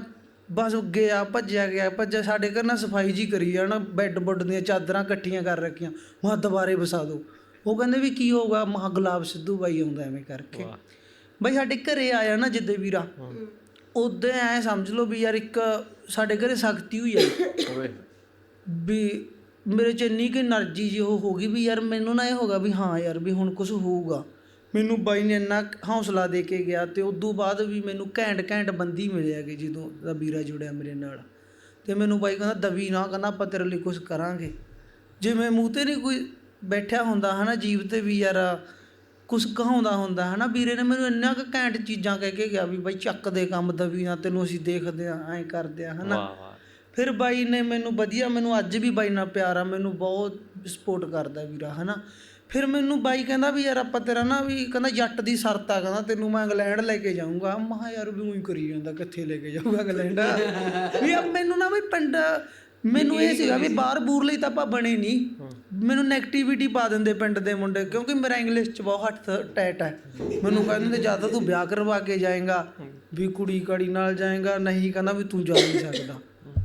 Speaker 3: ਬਸ ਗਿਆ ਭੱਜਿਆ ਗਿਆ ਭੱਜਿਆ ਸਾਡੇ ਘਰ ਨਾ ਸਫ਼ਾਈ ਜੀ ਕਰੀ ਜਾਣਾ ਬੈੱਡ ਬੁੱਡ ਦੀਆਂ ਚਾਦਰਾਂ ਇਕੱਠੀਆਂ ਕਰ ਰੱਖੀਆਂ। ਮਾਂ ਦੁਬਾਰੇ ਵਸਾ ਦਿਓ ਉਹ ਕਹਿੰਦੇ ਵੀ ਕੀ ਹੋਊਗਾ? ਮਾਂ ਗੁਲਾਬ ਸਿੱਧੂ ਬਾਈ ਆਉਂਦਾ ਐਵੇਂ ਕਰਕੇ। ਬਈ ਸਾਡੇ ਘਰੇ ਆਇਆ ਨਾ ਜਿੱਦੇ ਵੀਰਾ ਉਦੋਂ ਐ ਸਮਝ ਲਓ ਵੀ ਯਾਰ ਇੱਕ ਸਾਡੇ ਘਰੇ ਸਖਤੀ ਹੋਈ ਆ।
Speaker 4: ਓਏ।
Speaker 3: ਵੀ ਮੇਰੇ 'ਚ ਇੰਨੀ ਕੁ ਐਨਰਜੀ ਜਿਹੀ ਉਹ ਹੋ ਗਈ ਵੀ ਯਾਰ ਮੈਨੂੰ ਨਾ ਇਹ ਹੋ ਗਿਆ ਵੀ ਹਾਂ ਯਾਰ ਵੀ ਹੁਣ ਕੁਝ ਹੋਊਗਾ। ਮੈਨੂੰ ਬਾਈ ਨੇ ਇੰਨਾ ਹੌਸਲਾ ਦੇ ਕੇ ਗਿਆ ਅਤੇ ਉਦੋਂ ਬਾਅਦ ਵੀ ਮੈਨੂੰ ਘੈਂਟ ਘੈਂਟ ਬੰਦੀ ਮਿਲਿਆ ਕਿ ਜਦੋਂ ਦਾ ਵੀਰਾ ਜੁੜਿਆ ਮੇਰੇ ਨਾਲ। ਅਤੇ ਮੈਨੂੰ ਬਾਈ ਕਹਿੰਦਾ, ਦਵੀ ਨਾ, ਕਹਿੰਦਾ ਆਪਾਂ ਤੇਰੇ ਲਈ ਕੁਝ ਕਰਾਂਗੇ। ਜਿਵੇਂ ਮੂੰਹ 'ਤੇ ਨਹੀਂ ਕੋਈ ਬੈਠਿਆ ਹੁੰਦਾ ਹੈ ਨਾ ਜੀਵ 'ਤੇ ਵੀ ਯਾਰ ਕੁਝ ਕਹਾਉਂਦਾ ਹੁੰਦਾ ਹੈ ਨਾ ਵੀਰੇ ਨੇ ਮੈਨੂੰ ਇੰਨਾ ਕੁ ਘੈਂਟ ਚੀਜ਼ਾਂ ਕਹਿ ਕੇ ਗਿਆ ਵੀ ਬਾਈ ਚੱਕ ਦੇ ਕੰਮ ਦਵੀ ਨਾ ਤੈਨੂੰ ਅਸੀਂ ਦੇਖਦੇ ਆਂ ਐਂ ਕਰਦੇ ਆਂ
Speaker 4: ਹੈ ਨਾ
Speaker 3: ਫਿਰ ਬਾਈ ਨੇ ਮੈਨੂੰ ਵਧੀਆ, ਮੈਨੂੰ ਅੱਜ ਵੀ ਬਾਈ ਨਾਲ ਪਿਆਰ ਆ, ਮੈਨੂੰ ਬਹੁਤ ਸਪੋਰਟ ਕਰਦਾ ਵੀਰਾ, ਹਨਾ। ਫਿਰ ਮੈਨੂੰ ਬਾਈ ਕਹਿੰਦਾ ਵੀ ਯਾਰ ਆਪਾਂ ਤੇਰਾ ਨਾ ਵੀ ਕਹਿੰਦਾ ਜੱਟ ਦੀ ਸ਼ਰਤ ਆ, ਕਹਿੰਦਾ ਤੈਨੂੰ ਮੈਂ ਇੰਗਲੈਂਡ ਲੈ ਕੇ ਜਾਊਂਗਾ। ਮਹਾ ਯਾਰ ਵੀ ਉਹੀ ਕਰੀ ਜਾਂਦਾ, ਕਿੱਥੇ ਲੈ ਕੇ ਜਾਊਗਾ ਇੰਗਲੈਂਡ? ਵੀ ਆ ਮੈਨੂੰ ਨਾ ਵੀ ਪਿੰਡ, ਮੈਨੂੰ ਇਹ ਸੀਗਾ ਵੀ ਬਾਹਰ ਬੂਰ ਲਈ ਤਾਂ ਆਪਾਂ ਬਣੇ ਨਹੀਂ ਮੈਨੂੰ 네ਗੇਟਿਵਿਟੀ ਪਾ ਦਿੰਦੇ ਪਿੰਡ ਦੇ ਮੁੰਡੇ, ਕਿਉਂਕਿ ਮੇਰਾ ਇੰਗਲਿਸ਼ ਚ ਬਹੁਤ ਹੱਥ ਟੈਟ ਹੈ ਮੈਨੂੰ ਕਹਿੰਦੇ ਜ਼ਿਆਦਾ ਤੂੰ ਵਿਆਹ ਕਰਵਾ ਕੇ ਜਾਏਗਾ, ਵੀ ਕੁੜੀ ਕੜੀ ਨਾਲ ਜਾਏਗਾ, ਨਹੀਂ ਕਹਿੰਦਾ ਵੀ ਤੂੰ ਜਾ ਨਹੀਂ ਸਕਦਾ।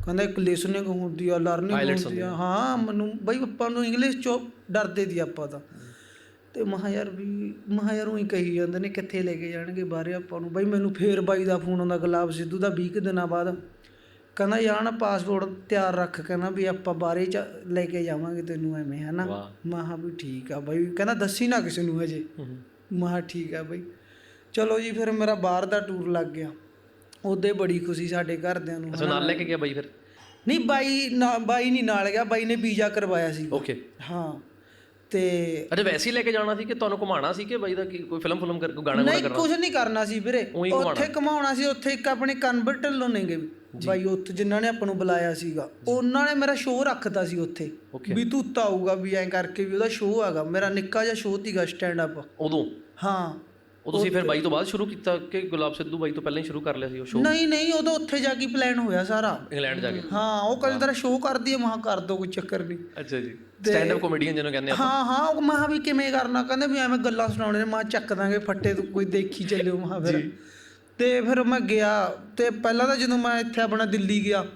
Speaker 3: ਕਹਿੰਦਾ ਇੱਕ ਲਿਸਨਿੰਗ ਹੁੰਦੀ ਆ ਲਰਨਿੰਗ ਹੁੰਦੀ ਆ। ਹਾਂ ਮੈਨੂੰ ਬਈ ਆਪਾਂ ਨੂੰ ਇੰਗਲਿਸ਼ ਚੋਂ ਡਰਦੇ ਦੀ ਆਪਾਂ ਤਾਂ। ਤੇ ਮਹਾ ਯਾਰ ਵੀ ਮਹਾ ਯਾਰ ਉਹੀ ਕਹੀ ਜਾਂਦੇ ਨੇ ਕਿੱਥੇ ਲੈ ਕੇ ਜਾਣਗੇ ਬਾਹਰੇ ਆਪਾਂ ਨੂੰ। ਬਈ ਮੈਨੂੰ ਫੇਰ ਬਾਈ ਦਾ ਫੋਨ ਆਉਂਦਾ ਗੁਲਾਬ ਸਿੱਧੂ ਦਾ 20 ਕੁ ਦਿਨਾਂ ਬਾਅਦ। ਕਹਿੰਦਾ ਯਾਰ ਨਾ ਪਾਸਪੋਰਟ ਤਿਆਰ ਰੱਖ ਕਹਿੰਦਾ ਵੀ ਆਪਾਂ ਬਾਹਰੇ ਚ ਲੈ ਕੇ ਜਾਵਾਂਗੇ ਤੈਨੂੰ ਐਵੇਂ ਹਨਾ। ਮਹਾ ਵੀ ਠੀਕ ਆ ਬਈ ਕਹਿੰਦਾ ਦੱਸੀ ਨਾ ਕਿਸੇ ਨੂੰ ਹਜੇ। ਮਹਾ ਠੀਕ ਆ ਬਈ। ਚਲੋ ਜੀ ਫਿਰ ਮੇਰਾ ਬਾਹਰ ਦਾ ਟੂਰ ਲੱਗ ਗਿਆ। ਉਹਦੇ ਬੜੀ ਖੁਸ਼ੀ ਸਾਡੇ ਘਰਦਿਆਂ ਨੂੰ
Speaker 4: ਅੱਛਾ ਨਾਲ ਲੈ ਕੇ ਗਿਆ ਬਾਈ ਫਿਰ?
Speaker 3: ਨਹੀਂ ਬਾਈ ਨਾ ਬਾਈ ਨਹੀਂ ਨਾਲ ਗਿਆ ਬਾਈ ਨੇ ਵੀਜ਼ਾ ਕਰਵਾਇਆ ਸੀ।
Speaker 4: ਓਕੇ।
Speaker 3: ਹਾਂ ਤੇ
Speaker 4: ਅੱਛਾ ਵੈਸੇ ਹੀ ਲੈ ਕੇ ਜਾਣਾ ਸੀ ਕਿ ਤੁਹਾਨੂੰ ਘੁਮਾਉਣਾ ਸੀ ਕਿ ਬਾਈ ਦਾ ਕੀ ਕੋਈ ਫਿਲਮ ਫਿਲਮ ਕਰ ਕੋਈ ਗਾਣਾ ਗੁਣਾ
Speaker 3: ਨਹੀਂ ਕੁਝ ਨਹੀਂ ਕਰਨਾ ਸੀ ਵੀਰੇ। ਉੱਥੇ ਕਮਾਉਣਾ ਸੀ ਉੱਥੇ ਇੱਕ ਆਪਣੇ ਕਨਵਰਟ ਢਿੱਲੋਂ ਨੇਗੇ ਬਾਈ ਉੱਥੇ ਜਿਨ੍ਹਾਂ ਨੇ ਆਪਾਂ ਨੂੰ ਬੁਲਾਇਆ ਸੀਗਾ। ਉਹਨਾਂ ਨੇ ਮੇਰਾ ਸ਼ੋਅ ਰੱਖਤਾ ਸੀ ਉੱਥੇ। ਵੀ ਤੂਤਾ ਆਊਗਾ ਵੀ ਐਂ ਕਰਕੇ ਵੀ ਉਹਦਾ ਸ਼ੋਅ ਹੈਗਾ। ਮੇਰਾ ਨਿੱਕਾ ਜਿਹਾ ਸ਼ੋਅ ਸੀਗਾ ਸਟੈਂਡ ਅਪ
Speaker 4: ਉਦੋਂ?
Speaker 3: ਹਾਂ।
Speaker 4: ਉਹ ਤੁਸੀਂ ਫਿਰ ਬਾਈ ਤੋਂ ਬਾਅਦ ਸ਼ੁਰੂ ਕੀਤਾ ਕਿ ਗੁਲਾਬ ਸਿੱਧੂ ਬਾਈ ਤੋਂ ਪਹਿਲਾਂ ਹੀ ਸ਼ੁਰੂ ਕਰ ਲਿਆ ਸੀ ਉਹ ਸ਼ੋਅ
Speaker 3: ਨਹੀਂ ਨਹੀਂ ਉਦੋਂ ਉੱਥੇ ਜਾ ਕੇ ਪਲਾਨ ਹੋਇਆ ਸਾਰਾ।
Speaker 4: ਇੰਗਲੈਂਡ ਜਾ ਕੇ।
Speaker 3: ਹਾਂ ਉਹ ਕੱਲ ਤਰ੍ਹਾਂ ਸ਼ੋਅ ਕਰਦੀ ਹੈ ਮਹਾ ਕਰ ਦੋ ਕੋਈ ਚੱਕਰ ਨਹੀਂ।
Speaker 4: ਅੱਛਾ ਜੀ। ਸਟੈਂਡ ਅਪ ਕਾਮੇਡੀਅਨ ਜਿਹਨੂੰ ਕਹਿੰਦੇ ਆ
Speaker 3: ਹਾਂ ਹਾਂ ਉਹ ਮਹਾ ਵੀ ਕਿਵੇਂ ਕਰਨਾ? ਕਹਿੰਦੇ ਵੀ ਐਵੇਂ ਗੱਲਾਂ ਸੁਣਾਉਣੇ ਨੇ। ਮਾ ਚੱਕ ਦਾਂਗੇ ਫੱਟੇ ਤੋਂ ਕੋਈ ਦੇਖੀ ਚੱਲਿਓ। ਮਹਾ ਫਿਰ। ਤੇ ਫਿਰ ਮੈਂ ਗਿਆ। ਤੇ ਪਹਿਲਾਂ ਤਾਂ ਜਦੋਂ ਮੈਂ ਇੱਥੇ ਆਪਣਾ ਦਿੱਲੀ ਗਿਆ।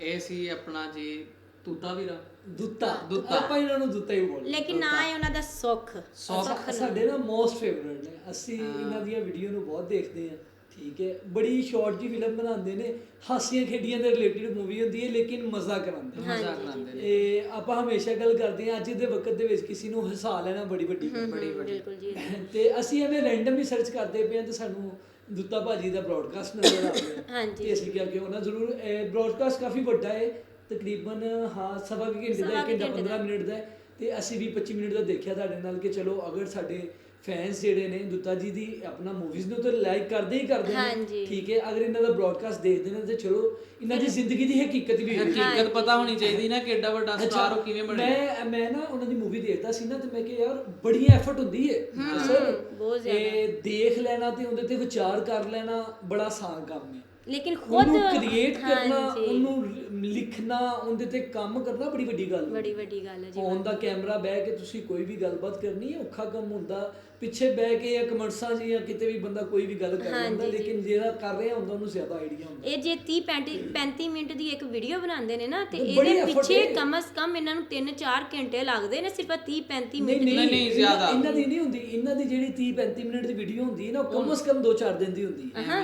Speaker 2: ਇਹ ਸੀ ਆਪਣਾ ਜੀ ਤੂਤਾ ਵੀਰਾ। ਦੁੱਤਾ ਦੁੱਤਾ ਆਪਾਂ ਇਹਨਾਂ ਨੂੰ ਦੁੱਤਾ ਹੀ ਬੋਲਦੇ
Speaker 1: ਲੇਕਿਨ ਨਾ ਹੈ ਉਹਨਾਂ ਦਾ ਸੁੱਖ
Speaker 2: ਸੌਖ
Speaker 6: ਸਾਡੇ ਨਾ ਮੋਸਟ ਫੇਵਰਟ ਨੇ। ਅਸੀਂ ਇਹਨਾਂ ਦੀਆਂ ਵੀਡੀਓ ਨੂੰ ਬਹੁਤ ਦੇਖਦੇ ਆ ਠੀਕ ਹੈ। ਬੜੀ ਸ਼ਾਰਟ ਜੀ ਫਿਲਮ ਬਣਾਉਂਦੇ ਨੇ। ਹਾਸੀਆਂ ਖੇਡੀਆਂ ਦੇ ਰਿਲੇਟਡ ਮੂਵੀ ਹੁੰਦੀ ਹੈ ਲੇਕਿਨ ਮਜ਼ਾ ਕਰਾਉਂਦੇ ਨੇ।
Speaker 2: ਮਜ਼ਾਕ ਲਾਉਂਦੇ ਨੇ।
Speaker 6: ਇਹ ਆਪਾਂ ਹਮੇਸ਼ਾ ਗੱਲ ਕਰਦੇ ਆ ਅੱਜ ਦੇ ਵਕਤ ਦੇ ਵਿੱਚ ਕਿਸੇ ਨੂੰ ਹਸਾ ਲੈਣਾ ਬੜੀ ਵੱਡੀ
Speaker 2: ਬੜੀ ਬੜੀ
Speaker 1: ਬਿਲਕੁਲ ਜੀ।
Speaker 6: ਤੇ ਅਸੀਂ ਐਵੇਂ ਰੈਂਡਮ ਹੀ ਸਰਚ ਕਰਦੇ ਪਏ ਆ ਤੇ ਸਾਨੂੰ ਦੁੱਤਾ ਭਾਜੀ ਦਾ ਬ੍ਰੌਡਕਾਸਟ ਨਜ਼ਰ ਆ
Speaker 1: ਹਾਂਜੀ।
Speaker 6: ਤੇ ਅਸੀਂ ਕਿਹਾ ਕਿ ਉਹਨਾਂ ਜ਼ਰੂਰ ਬ੍ਰੌਡਕਾਸਟ ਕਾਫੀ ਵੱਡਾ ਹੈ। ਤਕਰੀਬਨ ਹਾਂ ਸਵਾ ਕੁ ਘੰਟੇ ਦਾ ਇੱਕ ਘੰਟਾ 15 ਮਿੰਟ ਦਾ ਹੈ। ਤੇ ਅਸੀਂ ਵੀ 25 ਮਿੰਟ ਦਾ ਦੇਖਿਆ ਤੁਹਾਡੇ ਨਾਲ ਕਿ ਚਲੋ ਅਗਰ ਸਾਡੇ ਫੈਨਸ ਜਿਹੜੇ ਨੇ ਦੁੱਤਾ ਜੀ ਦੀ ਆਪਣਾ ਮੂਵੀਜ਼ ਨੂੰ ਤਾਂ ਲਾਈਕ ਕਰਦੇ ਹੀ ਕਰਦੇ ਨੇ
Speaker 1: ਹਾਂਜੀ।
Speaker 6: ਠੀਕ ਹੈ ਅਗਰ ਇਹਨਾਂ ਦਾ ਬ੍ਰੌਡਕਾਸਟ ਦੇਖਦੇ ਨੇ ਤੇ ਚਲੋ ਇਹਨਾਂ ਦੀ ਜ਼ਿੰਦਗੀ ਦੀ ਹਕੀਕਤ ਵੀ ਹੋਏਗੀ।
Speaker 2: ਹਕੀਕਤ ਪਤਾ ਹੋਣੀ ਚਾਹੀਦੀ ਨਾ ਕਿ ਏਡਾ ਵੱਡਾ ਸਟਾਰ ਉਹ ਕਿਵੇਂ ਬਣਿਆ
Speaker 6: ਮੈਂ ਮੈਂ ਨਾ ਉਹਨਾਂ ਦੀ ਮੂਵੀ ਦੇਖਦਾ ਸੀ ਨਾ ਤੇ ਮੈਂ ਕਿਹਾ ਯਾਰ ਬੜੀ ਐਫਰਟ ਹੁੰਦੀ ਹੈ ਸਰ
Speaker 1: ਬਹੁਤ
Speaker 6: ਇਹ ਦੇਖ ਲੈਣਾ ਤੇ ਉਹਦੇ ਤੇ ਵਿਚਾਰ ਕਰ ਲੈਣਾ ਬੜਾ ਆਸਾਨ ਕੰਮ ਹੈ
Speaker 1: ਲੇਕਿਨ ਖੁਦ
Speaker 6: ਉਹਨੂੰ ਕ੍ਰੀਏਟ ਕਰਨਾ ਉਹਨੂੰ ਲਿਖਣਾ ਉਹਦੇ ਤੇ ਕੰਮ ਕਰਨਾ ਬੜੀ ਵੱਡੀ ਗੱਲ ਹੈ।
Speaker 1: ਬੜੀ ਵੱਡੀ ਗੱਲ ਹੈ ਜੀ
Speaker 6: ਫੋਨ ਦਾ ਕੈਮਰਾ ਬਹਿ ਕੇ ਤੁਸੀਂ ਕੋਈ ਵੀ ਗੱਲਬਾਤ ਕਰਨੀ ਹੈ ਔਖਾ ਕੰਮ ਹੁੰਦਾ। ਪਿੱਛੇ ਬਹਿ ਕੇ ਜਾਂ ਕਮਰਸਾਂ 'ਚ ਜਾਂ ਕਿਤੇ ਵੀ ਬੰਦਾ ਕੋਈ ਵੀ ਗੱਲ ਕਰ ਲੈਂਦਾ ਲੇਕਿਨ ਜਿਹੜਾ ਕਰ ਰਿਹਾ ਹੁੰਦਾ ਉਹਨੂੰ ਜ਼ਿਆਦਾ ਆਈਡੀਆ ਹੁੰਦਾ।
Speaker 1: ਇਹ ਜੇ 30 35 35 ਮਿੰਟ ਦੀ ਇੱਕ ਵੀਡੀਓ ਬਣਾਉਂਦੇ ਨੇ ਨਾ ਤੇ
Speaker 6: ਬੜੀ
Speaker 1: ਇਹਦੇ
Speaker 6: effort
Speaker 1: ਪਿੱਛੇ
Speaker 6: ਹੈ।
Speaker 1: ਕਮ ਸ ਕਮ ਇਹਨਾਂ ਨੂੰ 3-4 ਘੰਟੇ ਲੱਗਦੇ ਨੇ ਸਿਰਫ 30 35 ਮਿੰਟ
Speaker 6: ਨਹੀਂ
Speaker 2: ਨਹੀਂ, ਨਹੀਂ,
Speaker 6: ਇਹਨਾਂ-
Speaker 2: ਜ਼ਿਆਦਾ।
Speaker 6: ਇਹਨਾਂ ਦੀ ਨਹੀਂ ਹੁੰਦੀ ਇਹਨਾਂ ਦੀ ਜਿਹੜੀ 30 35 ਮਿੰਟ ਦੀ ਵੀਡੀਓ ਹੁੰਦੀ ਹੈ ਨਾ ਉਹ ਕਮ ਸ ਕਮ 2-4 ਦਿਨ ਦੀ ਹੁੰਦੀ ਹੈ। ਹਾਂ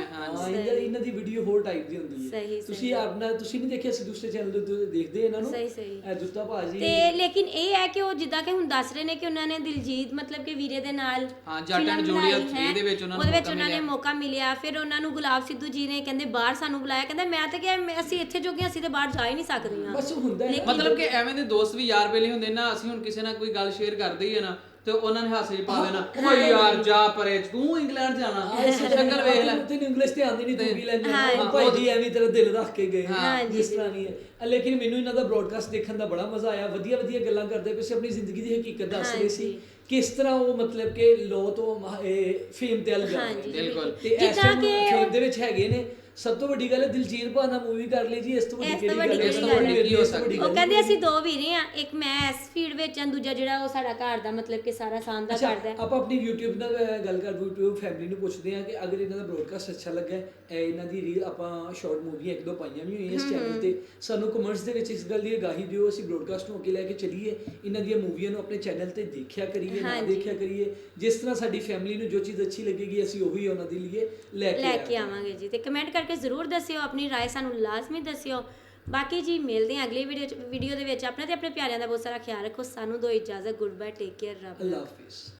Speaker 6: ਇਹਨਾਂ ਦੀ ਇਹਨਾਂ ਦੀ ਵੀਡੀਓ ਹੋਰ ਟਾਈਪ ਦੀ ਹੁੰਦੀ
Speaker 1: ਸਹੀ,
Speaker 6: ਹੈ ਤੁਸੀਂ ਆਪਣਾ ਤੁਸੀਂ ਨਹੀਂ ਦੇਖਿਆ ਸੀ ਦੂਸਰੇ ਚੈਨਲ ਦੇ ਉੱਤੇ ਦੇਖਦੇ ਇਹਨਾਂ ਨੂੰ?
Speaker 1: ਸਹੀ, ਸਹੀ।
Speaker 6: ਇਹ ਦੁੱਤਾ ਭਾਜੀ
Speaker 1: ਤੇ ਲੇਕਿਨ ਇਹ ਹੈ ਕਿ ਉਹ ਜਿੱਦਾਂ ਕਿ ਹੁਣ ਦੱਸ ਰਹੇ ਨੇ ਕਿ ਉਹਨਾਂ ਨੇ ਦਿਲਜੀਤ ਮਤਲਬ ਕਿ ਵੀਰੇ ਦੇ ਨਾਲ
Speaker 2: ਹਾਂ, ਜੱਟ
Speaker 1: film
Speaker 2: and ਜੋੜੀ
Speaker 1: ਬਣਾਈ
Speaker 2: ਆ,
Speaker 1: ਹੈ।
Speaker 2: ਇਹਦੇ ਵਿੱਚ ਉਹਨਾਂ ਨੂੰ
Speaker 1: ਉਹਦੇ ਵਿੱਚ ਉਹਨਾਂ ਨੇ। ਮੌਕਾ ਮਿਲਿਆ ਫਿਰ ਉਹਨਾਂ ਨੂੰ ਗੁਲਾਬ ਸਿੱਧੂ ਜੀ ਨੇ ਕਹਿੰਦੇ ਬਾਹਰ ਸਾਨੂੰ ਬੁਲਾਇਆ ਕਹਿੰਦਾ ਮੈਂ ਤਾਂ ਕਿਹਾ ਅਸੀਂ ਇੱਥੇ ਜੋਗੇ ਅਸੀਂ ਤੇ ਬਾਹਰ ਜਾ ਹੀ ਨਹੀਂ ਸਕਦੇ ਹਾਂ
Speaker 6: ਬਸ ਹੁੰਦਾ ਹੈ ਨਾ।
Speaker 2: ਮਤਲਬ ਕਿ ਐਵੇਂ ਦੇ ਦੋਸਤ ਵੀ ਯਾਰ ਬੇਲੀ ਹੁੰਦੇ ਨਾ ਅਸੀਂ ਹੁਣ ਕਿਸੇ ਨਾਲ ਕੋਈ ਗੱਲ ਸ਼ੇਅਰ ਕਰਦੇ ਹੀ ਆ ਨਾ ਤੇ ਉਹਨਾਂ ਨੇ ਹਾਸੇ 'ਚ ਪਾ ਦੇਣਾ ਓਏ ਯਾਰ ਜਾ ਪਰੇ ਤੂੰ ਇੰਗਲੈਂਡ ਜਾਣਾ। ਸ਼ਕਲ ਵੇਖ ਲੈ।
Speaker 6: ਤੈਨੂੰ ਇੰਗਲਿਸ਼ ਤੇ ਆਉਂਦੀ ਨਹੀਂ ਤੂੰ ਵੀ ਲੈਂਦਾ
Speaker 1: ਹਾਂ,
Speaker 6: ਭਾਈ ਜੀ ਐਵੇਂ ਤੇਰਾ ਦਿਲ ਰੱਖ ਕੇ ਗਏ। ਜਿਸ ਤਰ੍ਹਾਂ ਨਹੀਂ ਹੈ। ਲੇਕਿਨ ਮੈਨੂੰ ਇਹਨਾਂ ਦਾ ਬ੍ਰੌਡਕਾਸਟ ਦੇਖਣ ਦਾ ਬੜਾ ਮਜ਼ਾ ਆਇਆ। ਵਧੀਆ ਵਧੀਆ ਗੱਲਾਂ ਕਰਦੇ ਪਏ ਸੀ ਆਪਣੀ ਜ਼ਿੰਦਗੀ ਦੀ ਹਕੀਕਤ ਦੱਸ ਰਹੇ ਸੀ। ਕਿਸ ਤਰ੍ਹਾਂ ਉਹ ਮਤਲਬ ਕਿ ਲੋ ਤੋਂ ਫੇਮ ਤੇ ਅਲ
Speaker 1: ਹਾਂਜੀ,
Speaker 6: ਗਏ
Speaker 2: ਬਿਲਕੁਲ।
Speaker 6: ਤੇ ਇਸ
Speaker 1: ਜਿੱਦਾਂ
Speaker 6: ਟਾਈਮ
Speaker 1: ਕਿ
Speaker 6: ਫੇਮ ਦੇ ਵਿੱਚ ਹੈਗੇ ਨੇ। ਸਭ ਤੋਂ ਵੱਡੀ ਗੱਲ ਹੈ ਦਿਲਜੀਤ ਭਾਅ ਨਾਲ ਮੂਵੀ ਕਰ ਲਈ ਜੀ ਇਸ ਤੋਂ ਵੱਡੀ
Speaker 1: ਇਸ ਤੋਂ
Speaker 6: ਕਿਹੜੀ
Speaker 1: ਵੱਡੀ
Speaker 6: ਗੱਲ ਹੈ?
Speaker 1: ਕਿਹੜੀ ਗੱਲ ਹੈ?
Speaker 6: ਕੀ ਹੋ? ਸਕਦੀ
Speaker 1: ਉਹ ਕਹਿੰਦੇ ਅਸੀਂ ਦੋ ਵੀਰੇ ਆ ਇੱਕ ਮੈਂ ਇਸ ਫੀਲਡ ਵਿੱਚ ਹਾਂ ਦੂਜਾ ਜਿਹੜਾ ਉਹ ਸਾਡਾ ਘਰ ਦਾ ਮਤਲਬ ਕਿ ਸਾਰਾ ਸਾਂਝਾ
Speaker 6: ਅੱਛਾ
Speaker 1: ਕਰਦਾ ਹੈ।
Speaker 6: ਆਪਾਂ ਆਪਣੀ YouTube ਨਾਲ ਅਹ, ਗੱਲ ਕਰ YouTube ਫੈਮਿਲੀ ਨੂੰ ਪੁੱਛਦੇ ਹਾਂ ਕਿ ਅਗਰ ਇਹਨਾਂ ਦਾ ਬ੍ਰੌਡਕਾਸਟ ਅੱਛਾ ਲੱਗਾ ਹੈ, ਇਹ ਇਹਨਾਂ ਦੀ ਰੀਲ ਆਪਾਂ ਸ਼ਾਰਟ ਮੂਵੀਆਂ ਇੱਕ ਦੋ ਪਾਈਆਂ ਵੀ ਹੋਈਆਂ ਇਸ ਚੈਨਲ ਤੇ। ਸਾਨੂੰ ਕਮੈਂਟਸ ਦੇ ਵਿੱਚ ਇਸ ਗੱਲ ਦੀ ਅਗਾਹੀ ਦਿਓ ਅਸੀਂ ਬ੍ਰੌਡਕਾਸਟ ਨੂੰ ਅੱਗੇ ਲੈ ਕੇ ਚੱਲੀਏ ਇਹਨਾਂ ਦੀਆਂ ਮੂਵੀਆਂ ਨੂੰ ਆਪਣੇ ਚੈਨਲ ਤੇ ਦੇਖਿਆ ਕਰੀਏ ਨਾ
Speaker 1: ਹਾਂਜੀ।
Speaker 6: ਦੇਖਿਆ ਕਰੀਏ। ਜਿਸ ਤਰ੍ਹਾਂ ਸਾਡੀ ਫੈਮਿਲੀ ਨੂੰ ਜੋ ਚੀਜ਼ ਅੱਛੀ ਲੱਗੇਗੀ ਅਸੀਂ ਉਹੀ ਉਹਨਾਂ ਦੇ ਲਈ ਲੈ ਕੇ
Speaker 1: ਲੈ
Speaker 6: ਆਇਆ
Speaker 1: ਕੇ ਆਵਾਂਗੇ। ਜੀ ਤੇ ਕਮੈਂਟ ਕਰਕੇ ਜ਼ਰੂਰ ਦੱਸਿਓ ਆਪਣੀ رائے ਸਾਨੂੰ ਲਾਜ਼ਮੀ ਦੱਸਿਓ ਬਾਕੀ ਜੀ ਮਿਲਦੇ ਹਾਂ ਅਗਲੀ ਵੀਡੀਓ ਵੀਡੀਓ ਦੇ ਵਿੱਚ ਆਪਣੇ ਤੇ ਆਪਣੇ ਪਿਆਰਿਆਂ ਦਾ ਬਹੁਤ ਸਾਰਾ ਖਿਆਲ ਰੱਖੋ ਸਾਨੂੰ ਦੋ ਇਜਾਜ਼ਤ ਗੁੱਡ ਬਾਏ ਟੇਕ ਕੇਅਰ ਰੱਬ
Speaker 6: ਅੱਲਾਹ ਹਾਫਿਜ਼